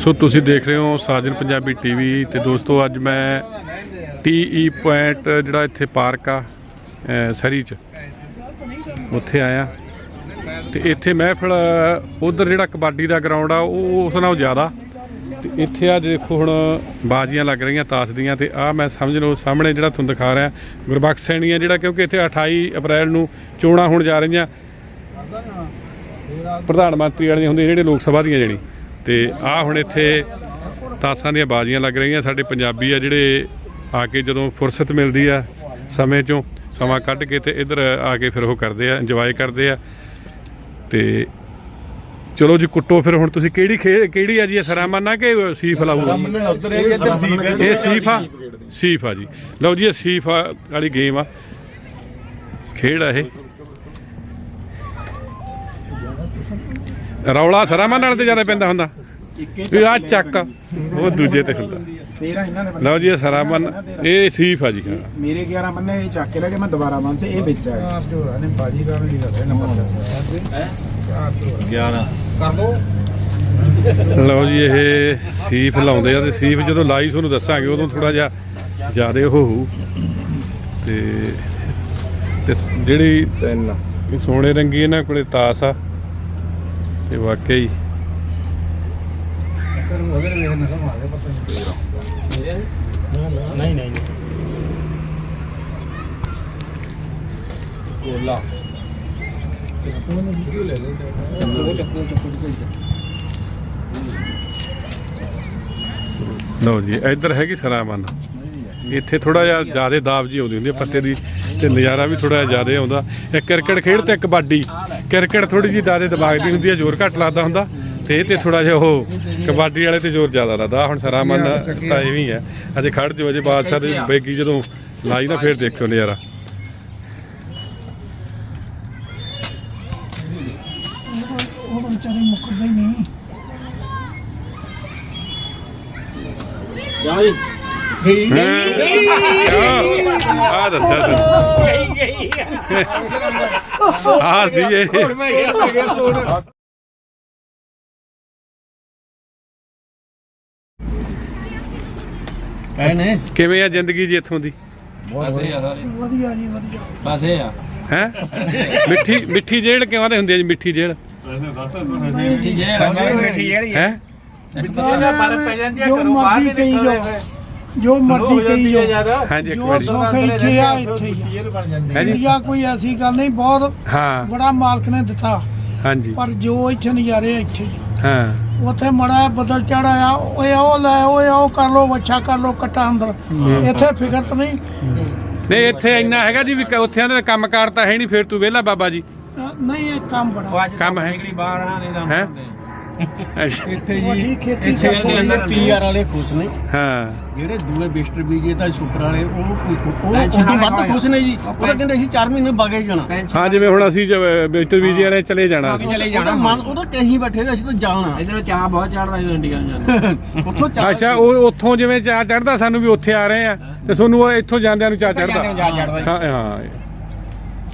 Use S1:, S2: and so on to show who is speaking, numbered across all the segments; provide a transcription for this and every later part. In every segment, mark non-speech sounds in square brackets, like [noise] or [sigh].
S1: ਸੋ ਤੁਸੀਂ ਦੇਖ ਰਹੇ ਹੋ ਸਾਜਨ ਪੰਜਾਬੀ ਟੀਵੀ ਤੇ ਦੋਸਤੋ ਅੱਜ ਮੈਂ ਟੀਈ ਪੁਆਇੰਟ ਜਿਹੜਾ ਇੱਥੇ ਪਾਰਕ ਆ ਸਰੀ ਚ, ਉੱਥੇ ਆਇਆ। ਤੇ ਇੱਥੇ ਮਹਿਫਲ, ਉਧਰ ਜਿਹੜਾ ਕਬੱਡੀ ਦਾ ਗਰਾਊਂਡ ਆ, ਉਹ ਉਸ ਨਾਲੋਂ ਜ਼ਿਆਦਾ। ਤੇ ਇੱਥੇ ਆ ਦੇਖੋ ਹੁਣ ਬਾਜ਼ੀਆਂ ਲੱਗ ਰਹੀਆਂ, ਤਾਸ਼ ਦੀਆਂ। ਤੇ ਆ ਮੈਂ ਸਮਝ ਲਓ, ਸਾਹਮਣੇ ਜਿਹੜਾ ਤੁਹਾਨੂੰ ਦਿਖਾ ਰਿਹਾ, ਗੁਰਬਖਸ਼ ਸੈਣੀ ਆ ਜਿਹੜਾ ਕਿਉਂਕਿ ਇੱਥੇ 28 ਅਪ੍ਰੈਲ ਨੂੰ ਚੋਣਾਂ ਹੋਣ ਜਾ ਰਹੀਆਂ। ਪ੍ਰਧਾਨ ਮੰਤਰੀ ਵਾਲੀਆਂ ਹੁੰਦੀਆਂ, ਜਿਹੜੇ ਲੋਕ ਸਭਾ ਦੀਆਂ ਜਿਹੜੀ ਤੇ ਆ ਹੁਣ ਇੱਥੇ ਤਾਸਾਂ ਦੀਆਂ ਬਾਜ਼ੀਆਂ ਲੱਗ ਰਹੀਆਂ। ਸਾਡੇ ਪੰਜਾਬੀ ਆ ਜਿਹੜੇ ਆ ਕੇ ਜਦੋਂ ਫੁਰਸਤ ਮਿਲਦੀ ਆ ਸਮੇਂ ਚੋਂ, ਸਮਾਂ ਕੱਢ ਕੇ ਤੇ ਇੱਧਰ ਆ ਕੇ ਫਿਰ ਉਹ ਕਰਦੇ ਆ ਇੰਜੋਏ ਕਰਦੇ ਆ। ਤੇ ਚਲੋ ਜੀ ਕੁੱਟੋ ਫਿਰ ਹੁਣ ਤੁਸੀਂ। ਕਿਹੜੀ ਖੇ, ਕਿਹੜੀ ਆ ਜੀ ਇਹ ਸਰਾਮਨ ਆ ਕਿ ਸੀਫ ਲਾਊਗਾ
S2: ਇਹ ਸੀਫ
S1: ਆ? ਸੀਫ ਆ ਜੀ। ਲਓ ਜੀ, ਇਹ ਸੀਫ ਵਾਲੀ ਗੇਮ ਆ। ਖੇਡ ਆ ਇਹ। ਰੌਲਾ ਸਰਾਮਨ ਨਾਲ ਤੇ ਜ਼ਿਆਦਾ ਪੈਂਦਾ ਹੁੰਦਾ। ਵੀ ਆ ਚੱਕ ਉਹ ਦੂਜੇ ਤੇ ਹੁੰਦਾ।
S2: 13 ਇਹਨਾਂ ਨੇ
S1: ਲਓ ਜੀ ਇਹ ਸਰਾਮਨ ਇਹ ਸੀਫ ਆ ਜੀ ਹਾਂ।
S2: ਮੇਰੇ 11 ਬੰਨੇ ਇਹ ਚੱਕ ਕੇ ਲੈ ਕੇ ਮੈਂ ਦੁਬਾਰਾ ਬੰਨ ਤੇ ਇਹ ਵਿੱਚ ਆਇਆ ਚਾਰ ਜੋੜਾ ਨੇ ਬਾਜੀ ਕਰਨ ਲਈ ਕਰਦੇ ਨੰਬਰ 11 ਕਰ ਦੋ।
S1: ਲਓ ਜੀ ਇਹ ਸੀਫ ਲਾਉਂਦੇ ਆ ਤੇ ਸੀਫ ਜਦੋਂ ਲਾਈ ਤੁਹਾਨੂੰ ਦੱਸਾਂਗੇ ਉਦੋਂ ਥੋੜਾ ਜਿਹਾ ਜ਼ਿਆਦਾ ਉਹ ਹੋਊ। ਤੇ ਤੇ ਜਿਹੜੀ
S2: ਤਿੰਨ।
S1: ਇਹ ਸੋਨੇ ਰੰਗੀ ਇਹਨਾਂ ਕੋਲੇ ਤਾਸ ਆ। ਤੇ ਵਾਕਈ।
S2: ਨਹੀਂ ਨਹੀਂ। ਕੋਲਾ। ਚੱਕੋ ਚੱਕੋ
S1: ਲਓ ਜੀ ਇੱਧਰ ਹੈਗੀ ਸਰਾਮਨ ਇੱਥੇ ਥੋੜਾ ਜਿਹਾ ਜ਼ਿਆਦਾ ਦਾਬ ਜੀ ਆਉਂਦੀ ਹੁੰਦੀ ਹੈ ਪੱਤੇ ਦੀ ਤੇ ਨਜ਼ਾਰਾ ਵੀ ਥੋੜਾ ਜਿਹਾ ਜ਼ਿਆਦਾ ਆਉਂਦਾ। ਇੱਕ ਕ੍ਰਿਕਟ ਖੇਡ ਤੇ ਕਬੱਡੀ। ਕ੍ਰਿਕਟ ਥੋੜੀ ਜਿਹੀ ਜ਼ਿਆਦਾ ਦਿਮਾਗ ਦੀ ਹੁੰਦੀ ਹੈ ਜ਼ੋਰ ਘੱਟ ਲੱਗਦਾ ਹੁੰਦਾ। ਤੇ ਇਹ ਤੇ ਥੋੜਾ ਜਿਹਾ ਉਹ ਕਬੱਡੀ ਵਾਲੇ ਤੇ ਜ਼ੋਰ ਜ਼ਿਆਦਾ ਲੱਗਦਾ। ਹੁਣ ਸਰਾਮਨ ਤਾਂ ਐਵੇਂ ਹੀ ਹੈ। ਅਜੇ ਖੜ ਜੋ ਅਜੇ ਬਾਦਸ਼ਾਹ ਦੇ ਬੇਗੀ ਜਦੋਂ ਲਾਈ ਨਾ ਫੇਰ ਦੇਖਿਓ ਨਜ਼ਾਰਾ।
S3: ਉਹ ਤਾਂ ਵਿਚਾਰੇ ਮੁੱਕਰਦੇ ਹੀ ਨਹੀਂ।
S1: ਆ ਦੱਸਿਆ ਤੈਨੂੰ ਆ ਸੀ ਇਹ
S2: ਕਹਿੰਨੇ
S1: ਕਿਵੇਂ ਆ ਜ਼ਿੰਦਗੀ ਜੀ ਇੱਥੋਂ ਦੀ?
S2: ਪਾਸੇ ਆ ਸਾਰੇ।
S3: ਵਧੀਆ ਜੀ ਵਧੀਆ।
S2: ਪਾਸੇ ਆ।
S1: ਹੈ? ਮਿੱਠੀ ਮਿੱਠੀ ਜੇਲ੍ਹ ਕਿਵੇਂ ਦੇ ਹੁੰਦੀ ਹੈ ਜੀ ਮਿੱਠੀ ਜੇਲ੍ਹ?
S3: ਨਹੀਂ। ਜੀ
S2: ਜੇ ਮਿੱਠੀ ਜਿਹੜੀ
S1: ਹੈ
S3: ਜੋ ਮਰਜ਼ੀ ਕਹੀ ਜੋ ਜੋ ਮਰਜ਼ੀ ਕਹੀ ਜੋ
S1: ਹਾਂਜੀ ਇੱਕ
S3: ਜੋ
S1: ਵਾਰੀ।
S3: ਸੁੱਖ ਇੱਥੇ ਆ ਇੱਥੇ ਹੀ ਆ।
S1: ਹੈ ਜੀ
S3: ਇੰਡੀਆ ਕੋਈ ਐਸੀ ਗੱਲ ਨਹੀਂ ਬਹੁਤ
S1: ਹਾਂ।
S3: ਬੜਾ ਮਾਲਕ ਨੇ ਦਿੱਤਾ।
S1: ਹਾਂਜੀ।
S3: ਪਰ ਜੋ ਇੱਥੇ ਨਜ਼ਾਰੇ ਆ, ਇੱਥੇ ਹੀ ਆ।
S1: ਹਾਂ।
S3: ਉੱਥੇ ਮੜਾ ਬਦਲ ਚੜਾਇਆ ਓਏ ਉਹ ਲੈ ਓਏ ਉਹ ਕਰ ਲੋ ਵੱਛਾ ਕਰ ਲੋ ਕੱਟਾ ਅੰਦਰ। ਇੱਥੇ ਫਿਕਰ ਤਾਂ ਨਹੀਂ।
S1: ਨਹੀਂ ਇੱਥੇ ਇੰਨਾ ਹੈਗਾ ਜੀ ਵੀ ਕ- ਉੱਥੇ ਆਂਦੇ ਕੰਮ ਕਾਰ ਤਾਂ ਹੈ ਨਹੀਂ ਫਿਰ ਤੂੰ ਵਿਹਲਾ ਬਾਬਾ ਜੀ।
S3: ਅ, ਨਹੀਂ ਇਹ ਕੰਮ ਬੜਾ
S1: ਕੰਮ ਹੈ।
S2: ਬਾਹਰ ਆ ਨਹੀਂ
S1: ਹੈ? ਅੱਛਾ।
S2: ਇੱਥੇ
S3: ਵੱਡੀ ਖੇਤੀ
S2: ਇੱਥੇ
S3: ਕਰਦੇ
S2: ਦੇ ਅੰਦਰ ਪੀਆਰ ਵਾਲੇ ਖੁਸ਼ ਨੇ।
S1: ਹਾਂ।
S4: ਜਿਹੜੇ ਦੂਏ ਬਿਸਟਰ ਬੀਜੇ ਤਾਂ ਸ਼ੁਕਰ ਵਾਲੇ ਉਹ ਕੋਈ ਉਹ ਉਦੋਂ ਵੱਧ ਖੁਸ਼ ਨੇ ਜੀ। ਉਹ ਤਾਂ ਕਹਿੰਦੇ ਅਸੀਂ 4 ਮਹੀਨੇ ਬਾਗੇ ਜਾਣਾ।
S1: ਹਾਂ ਜਿਵੇਂ ਹੁਣ ਅਸੀਂ ਬਿਸਟਰ ਬੀਜੀ ਵਾਲੇ ਚਲੇ ਜਾਣਾ ਸੀ
S2: ਚਲੇ
S4: ਉਹਦਾ ਮਨ ਉਹਦਾ ਕਹੀਂ ਬੈਠੇ ਨੇ ਅਸੀਂ ਤਾਂ ਜਾਣਾ।
S2: ਇਧਰ ਚਾਹ ਬਹੁਤ ਚੜਦਾ ਜਦੋਂ ਇੰਡੀਆ ਨੂੰ ਜਾਂਦੇ। [laughs]
S4: ਉੱਥੋਂ ਚਾਰ
S1: ਅੱਛਾ ਉਹ ਉੱਥੋਂ ਜਿਵੇਂ ਚਾਹ ਚੜਦਾ ਸਾਨੂੰ ਵੀ ਉੱਥੇ ਆ ਰਹੇ ਆ। ਤੇ ਤੁਹਾਨੂੰ ਉਹ ਇੱਥੋਂ ਜਾਂਦਿਆਂ ਨੂੰ ਚਾਹ ਚੜਦਾ। ਹਾਂ ਹਾਂ।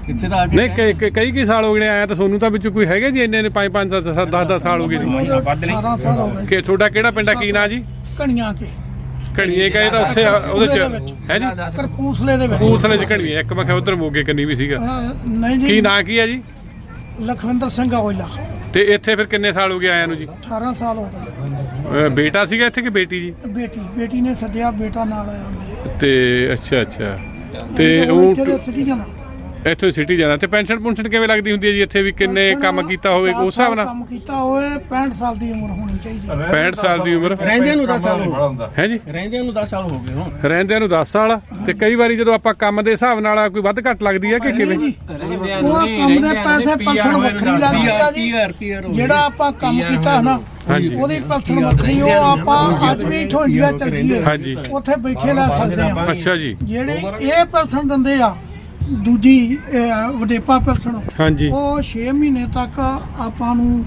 S4: ਕਿੱਥੇ ਦਾ ਆ ਕੇ
S1: ਨਹੀਂ ਕਈ ਕਈ- ਕਈ ਕੀ ਸਾਲ ਹੋ ਗਏ ਆਇਆ ਤਾਂ ਤੁਹਾਨੂੰ ਤਾਂ ਵਿੱਚ ਕੋਈ ਹੈਗੇ ਜੀ ਇੰਨੇ ਨੇ 5 5 10 10 ਸਾਲ ਹੋ ਗਏ ਜੀ
S2: ਵੱਧ ਨਹੀਂ।
S3: 18 ਸਾਲ ਹੋ ਗਏ
S1: ਕਿ ਤੁਹਾਡਾ ਕਿਹੜਾ ਪਿੰਡ ਆ? ਕੀ ਨਾਂ ਜੀ?
S3: ਕਣੀਆਂ ਕੇ
S1: ਘੜੀਏ ਕਹੇ ਤਾਂ ਉੱਥੇ ਆ- ਉਹਦੇ ਚ ਹੈ ਜੀ?
S3: ਕਰਪੂਸਲੇ ਦੇ ਵਿੱਚ।
S1: ਕਪੂਰਥਲੇ ਚ ਘੜੀਏ ਇੱਕ ਮੈਂ ਕਿਹਾ ਉਧਰ ਮੋਗੇ ਕੰਨੀ ਵੀ ਸੀਗਾ।
S3: ਅ, ਨਹੀਂ
S1: ਕੀ
S3: ਜੀ
S1: ਨਾਂ ਕੀ ਹੈ ਜੀ?
S3: ਲਖਵਿੰਦਰ ਸਿੰਘ ਔਜਲਾ
S1: ਤੇ ਇੱਥੇ ਫਿਰ ਕਿੰਨੇ ਸਾਲ ਹੋ ਗਏ ਆਇਆਂ ਨੂੰ ਜੀ?
S3: 18 ਸਾਲ ਹੋ ਗਏ।
S1: ਅਹ ਬੇਟਾ ਸੀਗਾ ਇੱਥੇ ਕਿ ਬੇਟੀ ਜੀ?
S3: ਬੇਟੀ ਬੇਟੀ ਨੇ ਸੱਦਿਆ ਬੇਟਾ ਨਾਲ ਆਇਆ ਮੇਰੇ।
S1: ਤੇ ਅੱਛਾ ਅੱਛਾ। ਤੇ ਉਹ
S3: ਉਹ ਸਿਟੀਜ਼ਨ
S1: ਇੱਥੋਂ ਸਿਟੀ ਜਾਣਾ ਤੇ ਪੈਨਸ਼ਨ ਪੁਨਸ਼ਨ ਕਿਵੇਂ ਲੱਗਦੀ ਹੁੰਦੀ ਹੈ ਜੀ ਇੱਥੇ ਵੀ ਕਿੰਨੇ ਕੰਮ ਕੀਤਾ ਹੋਵੇ ਉਸ ਹਿਸਾਬ ਨਾਲ?
S3: ਕੰਮ ਕੀਤਾ ਹੋਵੇ 65 ਸਾਲ ਦੀ ਉਮਰ ਹੋਣੀ ਚਾਹੀਦੀ ਹੈ।
S1: 65 ਸਾਲ ਦੀ ਉਮਰ?
S4: ਰਹਿੰਦਿਆਂ ਨੂੰ 10 ਸਾਲ ਹੋ ਗਏ
S1: ਹੈ ਜੀ?
S4: ਰਹਿੰਦਿਆਂ ਨੂੰ 10 ਸਾਲ ਹੋ ਗਏ ਹੁਣ।
S1: ਰਹਿੰਦਿਆਂ ਨੂੰ 10 ਸਾਲ? ਤੇ ਕਈ ਵਾਰੀ ਜਦੋਂ ਆਪਾਂ ਕੰਮ ਦੇ ਹਿਸਾਬ ਨਾਲ ਕੋਈ ਵੱਧ ਘੱਟ ਲੱਗਦੀ ਹੈ ਕਿ ਕਿਵੇਂ?
S3: ਜੀ ਉਹ ਕੰਮ ਦੇ ਪੈਸੇ ਪਲਸਣ ਵੱਖਰੀ ਲੱਗਦੀ ਆ ਜੀ। ਜਿਹੜਾ ਆਪਾਂ ਕੰਮ ਕੀਤਾ ਨਾ
S1: ਹਾਂਜੀ।
S3: ਉਹਦੀ ਪਲਸਣ ਵੱਖਰੀ ਉਹ ਆਪਾਂ ਅੱਜ ਵੀ ਇਥੋਂ ਇੰਡੀਆ ਚੱਲ ਜੀਏ
S1: ਹਾਂਜੀ।
S3: ਉੱਥੇ ਬੈਠੇ ਲੈ ਸਕਦੇ ਆ
S1: ਅੱਛਾ ਜੀ।
S3: ਜਿਹੜੇ ਇਹ ਪਲਸਣ ਦਿੰਦੇ ਆ ਦੂਜੀ ਵਡੇਪਾ ਪਲਸਣ
S1: ਹਾਂਜੀ।
S3: ਉਹ 6 ਮਹੀਨੇ ਤੱਕ ਆਪਾਂ ਨੂੰ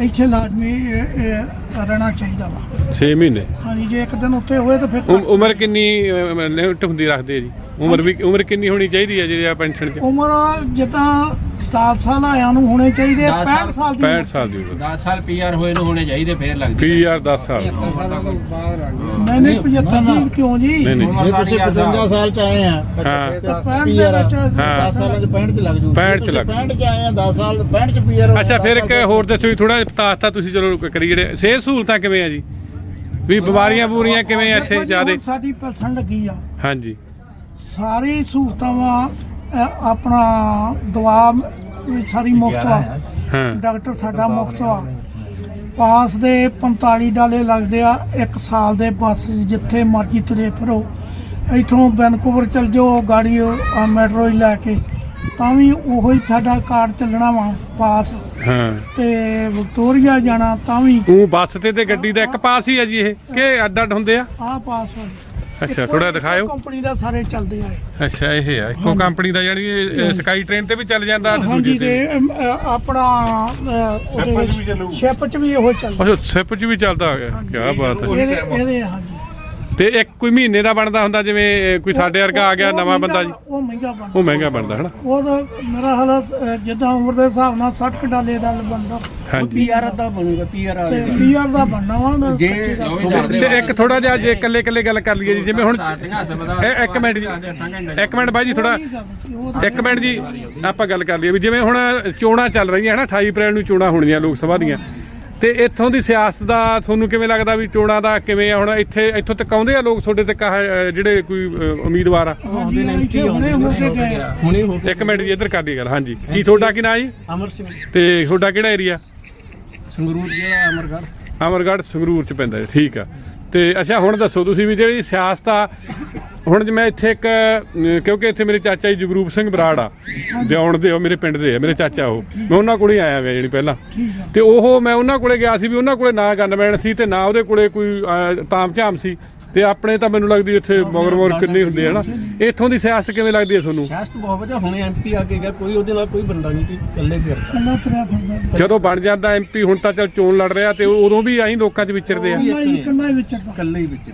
S3: ਇੱਥੇ ਲਾਜ਼ਮੀ ਰਹਿਣਾ ਚਾਹੀਦਾ ਵਾ।
S1: 6 ਮਹੀਨੇ?
S3: ਹਾਂਜੀ ਜੇ ਇੱਕ ਦਿਨ ਉੱਥੇ ਹੋਏ ਤਾਂ ਫਿਰ
S1: ਉਮ- ਉਮਰ ਕਿੰਨੀ ਲਿਮਟ ਹੁੰਦੀ ਰੱਖਦੇ ਜੀ? ਉਮਰ ਵੀ ਉਮਰ ਕਿੰਨੀ ਹੋਣੀ ਚਾਹੀਦੀ ਹੈ ਜਿਹੜੀ ਆ ਪੈਨਸ਼ਨ 'ਚ?
S3: ਉਮਰ ਜਿੱਦਾਂ 10 ਸਾਲ ਆਇਆਂ ਨੂੰ ਹੋਣੇ ਚਾਹੀਦੇ
S4: ਦਸ
S3: 65 ਸਾਲ ਦੀ
S1: 65 ਸਾਲ ਦੀ ਉਮਰ।
S4: 10 ਸਾਲ ਪੀਆਰ ਹੋਏ ਨੂੰ ਹੋਣੇ ਚਾਹੀਦੇ ਫੇਰ ਲੱਗਦੀ
S1: ਪੀ ਆਰ 10 ਸਾਲ।
S3: ਨਹੀਂ ਨਹੀਂ 75 ਦੀ ਕਿਉਂ ਜੀ?
S1: ਨਹੀਂ ਨਹੀਂ।
S2: ਜੇ ਤੁਸੀਂ 55 ਸਾਲ ਚ ਆਏ ਆ।
S1: ਹਾਂ।
S3: ਤੇ 65 ਦੇ ਵਿੱਚ
S1: ਹਾਂ।
S2: 10 ਸਾਲਾਂ ਚ 65 ਚ ਲੱਗ ਜੂ।
S1: 65 ਚ ਲੱਗ ਜੂ।
S2: 65 ਚ ਆਏ ਆ 10 ਸਾਲ 65 ਚ ਪੀਆਰ
S1: ਅੱਛਾ ਫਿਰ ਇੱਕ ਹੋਰ ਦੱਸੋ ਜੀ ਥੋੜਾ ਪਤਾਸਤਾ ਤੁਸੀਂ ਚਲੋ ਕਰੀ ਜਿਹੜੇ। ਸਿਹਤ ਸਹੂਲਤਾਂ ਕਿਵੇਂ ਆ ਜੀ? ਵੀ ਬਿਮਾਰੀਆਂ ਬੂਰੀਆਂ ਕਿਵੇਂ ਆ ਇੱਥੇ ਜਿਆਦੇ?
S3: ਸਾਡੀ ਪੈਨਸ਼ਨ ਲੱਗੀ ਆ।
S1: ਹਾਂਜੀ।
S3: ਸਾਰੀ ਸਹੂਲਤਾਂ ਆਪਣਾ ਦਵਾ ਵੀ ਸਾਰੀ ਮੁਫਤ ਆ
S1: ਹਾਂ।
S3: ਡਾਕਟਰ ਸਾਡਾ ਮੁਫਤ ਆ ਪਾਸ ਦੇ 45 ਡਾਲੇ ਲੱਗਦੇ ਆ ਇੱਕ ਸਾਲ ਦੇ ਬੱਸ ਜਿੱਥੇ ਮਰਜ਼ੀ ਤੁਰੇ ਫਿਰੋ। ਇਥੋਂ ਵੈਨਕੂਵਰ ਚਲ ਜਾਓ ਗਾੜੀ ਆ ਮੈਟਰੋ ਹੀ ਲੈ ਕੇ। ਤਾਂ ਵੀ ਉਹੋ ਹੀ ਸਾਡਾ ਕਾਰਡ ਚੱਲਣਾ ਵਾ ਪਾਸ।
S1: ਹਾਂ।
S3: ਤੇ ਵਿਕਟੋਰੀਆ ਜਾਣਾ ਤਾਂ ਵੀ।
S1: ਉਹ ਬੱਸ ਤੇ ਤੇ ਗੱਡੀ ਦਾ ਇੱਕ ਪਾਸ ਹੀ ਆ ਜੀ ਇਹ। ਕਿ ਅੱਡ ਅੱਡ ਹੁੰਦੇ ਆ?
S3: ਆਹ ਪਾਸ ਹੋ
S1: ਅੱਛਾ ਥੋੜਾ ਦਿਖਾਇਓ।
S3: ਕੰਪਨੀ ਦਾ ਸਾਰੇ ਚੱਲਦੇ ਆ
S1: ਅੱਛਾ ਇਹ ਆ। ਇੱਕੋ ਕੰਪਨੀ ਦਾ ਯਾਨੀ ਇਹ, ਸਕਾਈ ਟ੍ਰੇਨ ਤੇ ਵੀ ਚੱਲ ਜਾਂਦਾ
S3: ਹਾਂਜੀ
S1: ਦੂਜੇ
S3: ਤੇ ਆਪਣਾ ਅ, ਉਹਦੇ ਵਿੱਚ ਸ਼ਿਪ ਚ ਵੀ ਇਹੋ ਚੱਲਦਾ।
S1: ਅੱਛਾ ਸਿਪ 'ਚ ਵੀ ਚੱਲਦਾ ਆ ਗਿਆ। ਕੀ ਬਾਤ ਹੈ।
S3: ਇਹਦੇ ਇਹਦੇ ਹਾਂਜੀ।
S1: ਤੇ ਇੱਕ ਕੋਈ ਮਹੀਨੇ ਦਾ ਬਣਦਾ ਹੁੰਦਾ ਜਿਵੇਂ ਕੋਈ ਸਾਡੇ ਵਰਗਾ ਆ ਗਿਆ ਨਵਾਂ
S3: ਮਹਿੰਗਾ-
S1: ਬੰਦਾ ਜੀ।
S3: ਉਹ ਮਹਿੰਗਾ ਬਣਦਾ।
S1: ਉਹ ਮਹਿੰਗਾ ਬਣਦਾ ਹਨਾ?
S3: ਉਹ ਤਾਂ ਮੇਰਾ ਹਾਲਤ ਜਿੱਦਾਂ ਉਮਰ ਦੇ ਹਿਸਾਬ ਨਾਲ 60 ਕੁ ਡਾਲੇ ਦਾ ਬਣਦਾ।
S1: ਹਾਂਜੀ।
S4: ਪੀਆਰ ਦਾ ਬਣੂਗਾ ਪੀਆਰ
S3: ਤੇ ਪੀਆਰ ਦਾ ਬਣਨਾ ਵਾ
S4: ਜੇ।
S1: ਤੇ ਇੱਕ ਥੋੜਾ ਜਿਹਾ ਜੇ ਇਕੱਲੇ ਇਕੱਲੇ ਗੱਲ ਕਰ ਲਈਏ ਜੀ ਜਿਵੇਂ ਹੁਣ ਇਹ ਇੱਕ ਮਿੰਟ ਜੀ ਇੱਕ ਮਿੰਟ ਬਾਈ ਜੀ ਥੋੜਾ ਇੱਕ ਮਿੰਟ ਜੀ ਆਪਾਂ ਗੱਲ ਕਰ ਲਈਏ ਵੀ ਜਿਵੇਂ ਹੁਣ ਚੋਣਾਂ ਚੱਲ ਰਹੀਆਂ ਹਨਾ 28 ਅਪ੍ਰੈਲ ਨੂੰ ਚੋਣਾਂ ਹੋਣੀਆਂ ਲੋਕ ਸਭਾ ਦੀਆਂ। ਤੇ ਇੱਥੋਂ ਦੀ ਸਿਆਸਤ ਦਾ ਤੁਹਾਨੂੰ ਕਿਵੇਂ ਲੱਗਦਾ ਵੀ ਚੋਣਾਂ ਦਾ ਕਿਵੇਂ ਆ? ਹੁਣ ਇੱਥੇ ਇੱਥੋਂ ਤੱਕ ਆਉਂਦੇ ਆ ਲੋਕ ਤੁਹਾਡੇ ਤੱਕ ਆਹ, ਜਿਹੜੇ ਕੋਈ ਅਹ, ਉਮੀਦਵਾਰ ਆ?
S3: ਇੱਥੇ ਹੁਣੇ ਹੋ ਕੇ
S1: ਇੱਕ ਮਿੰਟ ਜੀ ਇੱਧਰ ਕਰ ਲਈ ਗੱਲ ਹਾਂਜੀ। ਕੀ ਤੁਹਾਡਾ ਕੀ ਨਾਂ ਜੀ?
S4: ਅਮਰ ਸਿੰਘ।
S1: ਤੇ ਤੁਹਾਡਾ ਕਿਹੜਾ ਏਰੀਆ?
S4: ਸੰਗਰੂਰ ਜਿਹੜਾ ਅਮਰਗੜ੍ਹ।
S1: ਅਮਰਗੜ੍ਹ ਸੰਗਰੂਰ ਚ ਪੈਂਦਾ ਜੀ ਠੀਕ ਆ। ਤੇ ਅੱਛਾ ਹੁਣ ਦੱਸੋ ਤੁਸੀਂ ਵੀ ਜਿਹੜੀ ਸਿਆਸਤ ਆ ਹੁਣ ਜਿਵੇਂ ਇੱਥੇ ਇੱਕ ਕਿਉਂਕਿ ਇੱਥੇ ਮੇਰੇ ਚਾਚਾ ਜੀ ਜਗਰੂਪ ਸਿੰਘ ਬਰਾੜ ਆ ਦਿਉਣ ਦੇ ਉਹ ਮੇਰੇ ਪਿੰਡ ਦੇ ਆ ਮੇਰੇ ਚਾਚਾ ਉਹ। ਮੈਂ ਉਹਨਾਂ ਕੋਲੇ ਆਇਆ ਵੇ ਜਿਹੜੀ ਪਹਿਲਾਂ। ਤੇ ਉਹ ਮੈਂ ਉਹਨਾਂ ਕੋਲੇ ਗਿਆ ਸੀ ਵੀ ਉਹਨਾਂ ਕੋਲੇ ਨਾ ਗਨਮੈਨ ਸੀ ਤੇ ਨਾ ਉਹਦੇ ਕੋਲੇ ਕੋਈ ਤਾਮ ਝਾਮ ਸੀ। ਤੇ ਆਪਣੇ ਤਾਂ ਮੈਨੂੰ ਲੱਗਦੀ ਇੱਥੇ ਮਗਰ ਮਗਰ ਕਿੰਨੇ ਹੁੰਦੇ ਆ ਨਾ। ਇੱਥੋਂ ਦੀ ਸਿਆਸਤ ਕਿਵੇਂ ਲੱਗਦੀ ਹੈ ਤੁਹਾਨੂੰ?
S4: ਸਿਆਸਤ ਬਹੁਤ ਵਧੀਆ ਹੁਣੇ ਐਮਪੀ ਆ ਕੇ ਗਿਆ ਕੋਈ ਉਹਦੇ ਨਾਲ ਕੋਈ ਬੰਦਾ ਨਹੀਂ ਸੀ ਇਕੱਲੇ ਫਿਰਦਾ।
S1: ਜਦੋਂ ਬਣ ਜਾਂਦਾ ਐਮਪੀ ਹੁਣ ਤਾਂ ਚਲ ਚੋਣ ਲੜ ਰਿਹਾ ਤੇ ਉਦੋਂ ਵੀ ਆਹੀਂ ਲੋਕਾਂ 'ਚ ਵਿਚਰਦੇ ਆ।
S3: ਕੱਲਾ ਹੀ ਹੀ ਵਿਚਰਦਾ।
S4: ਇਕੱਲੇ ਹੀ ਵਿੱਚ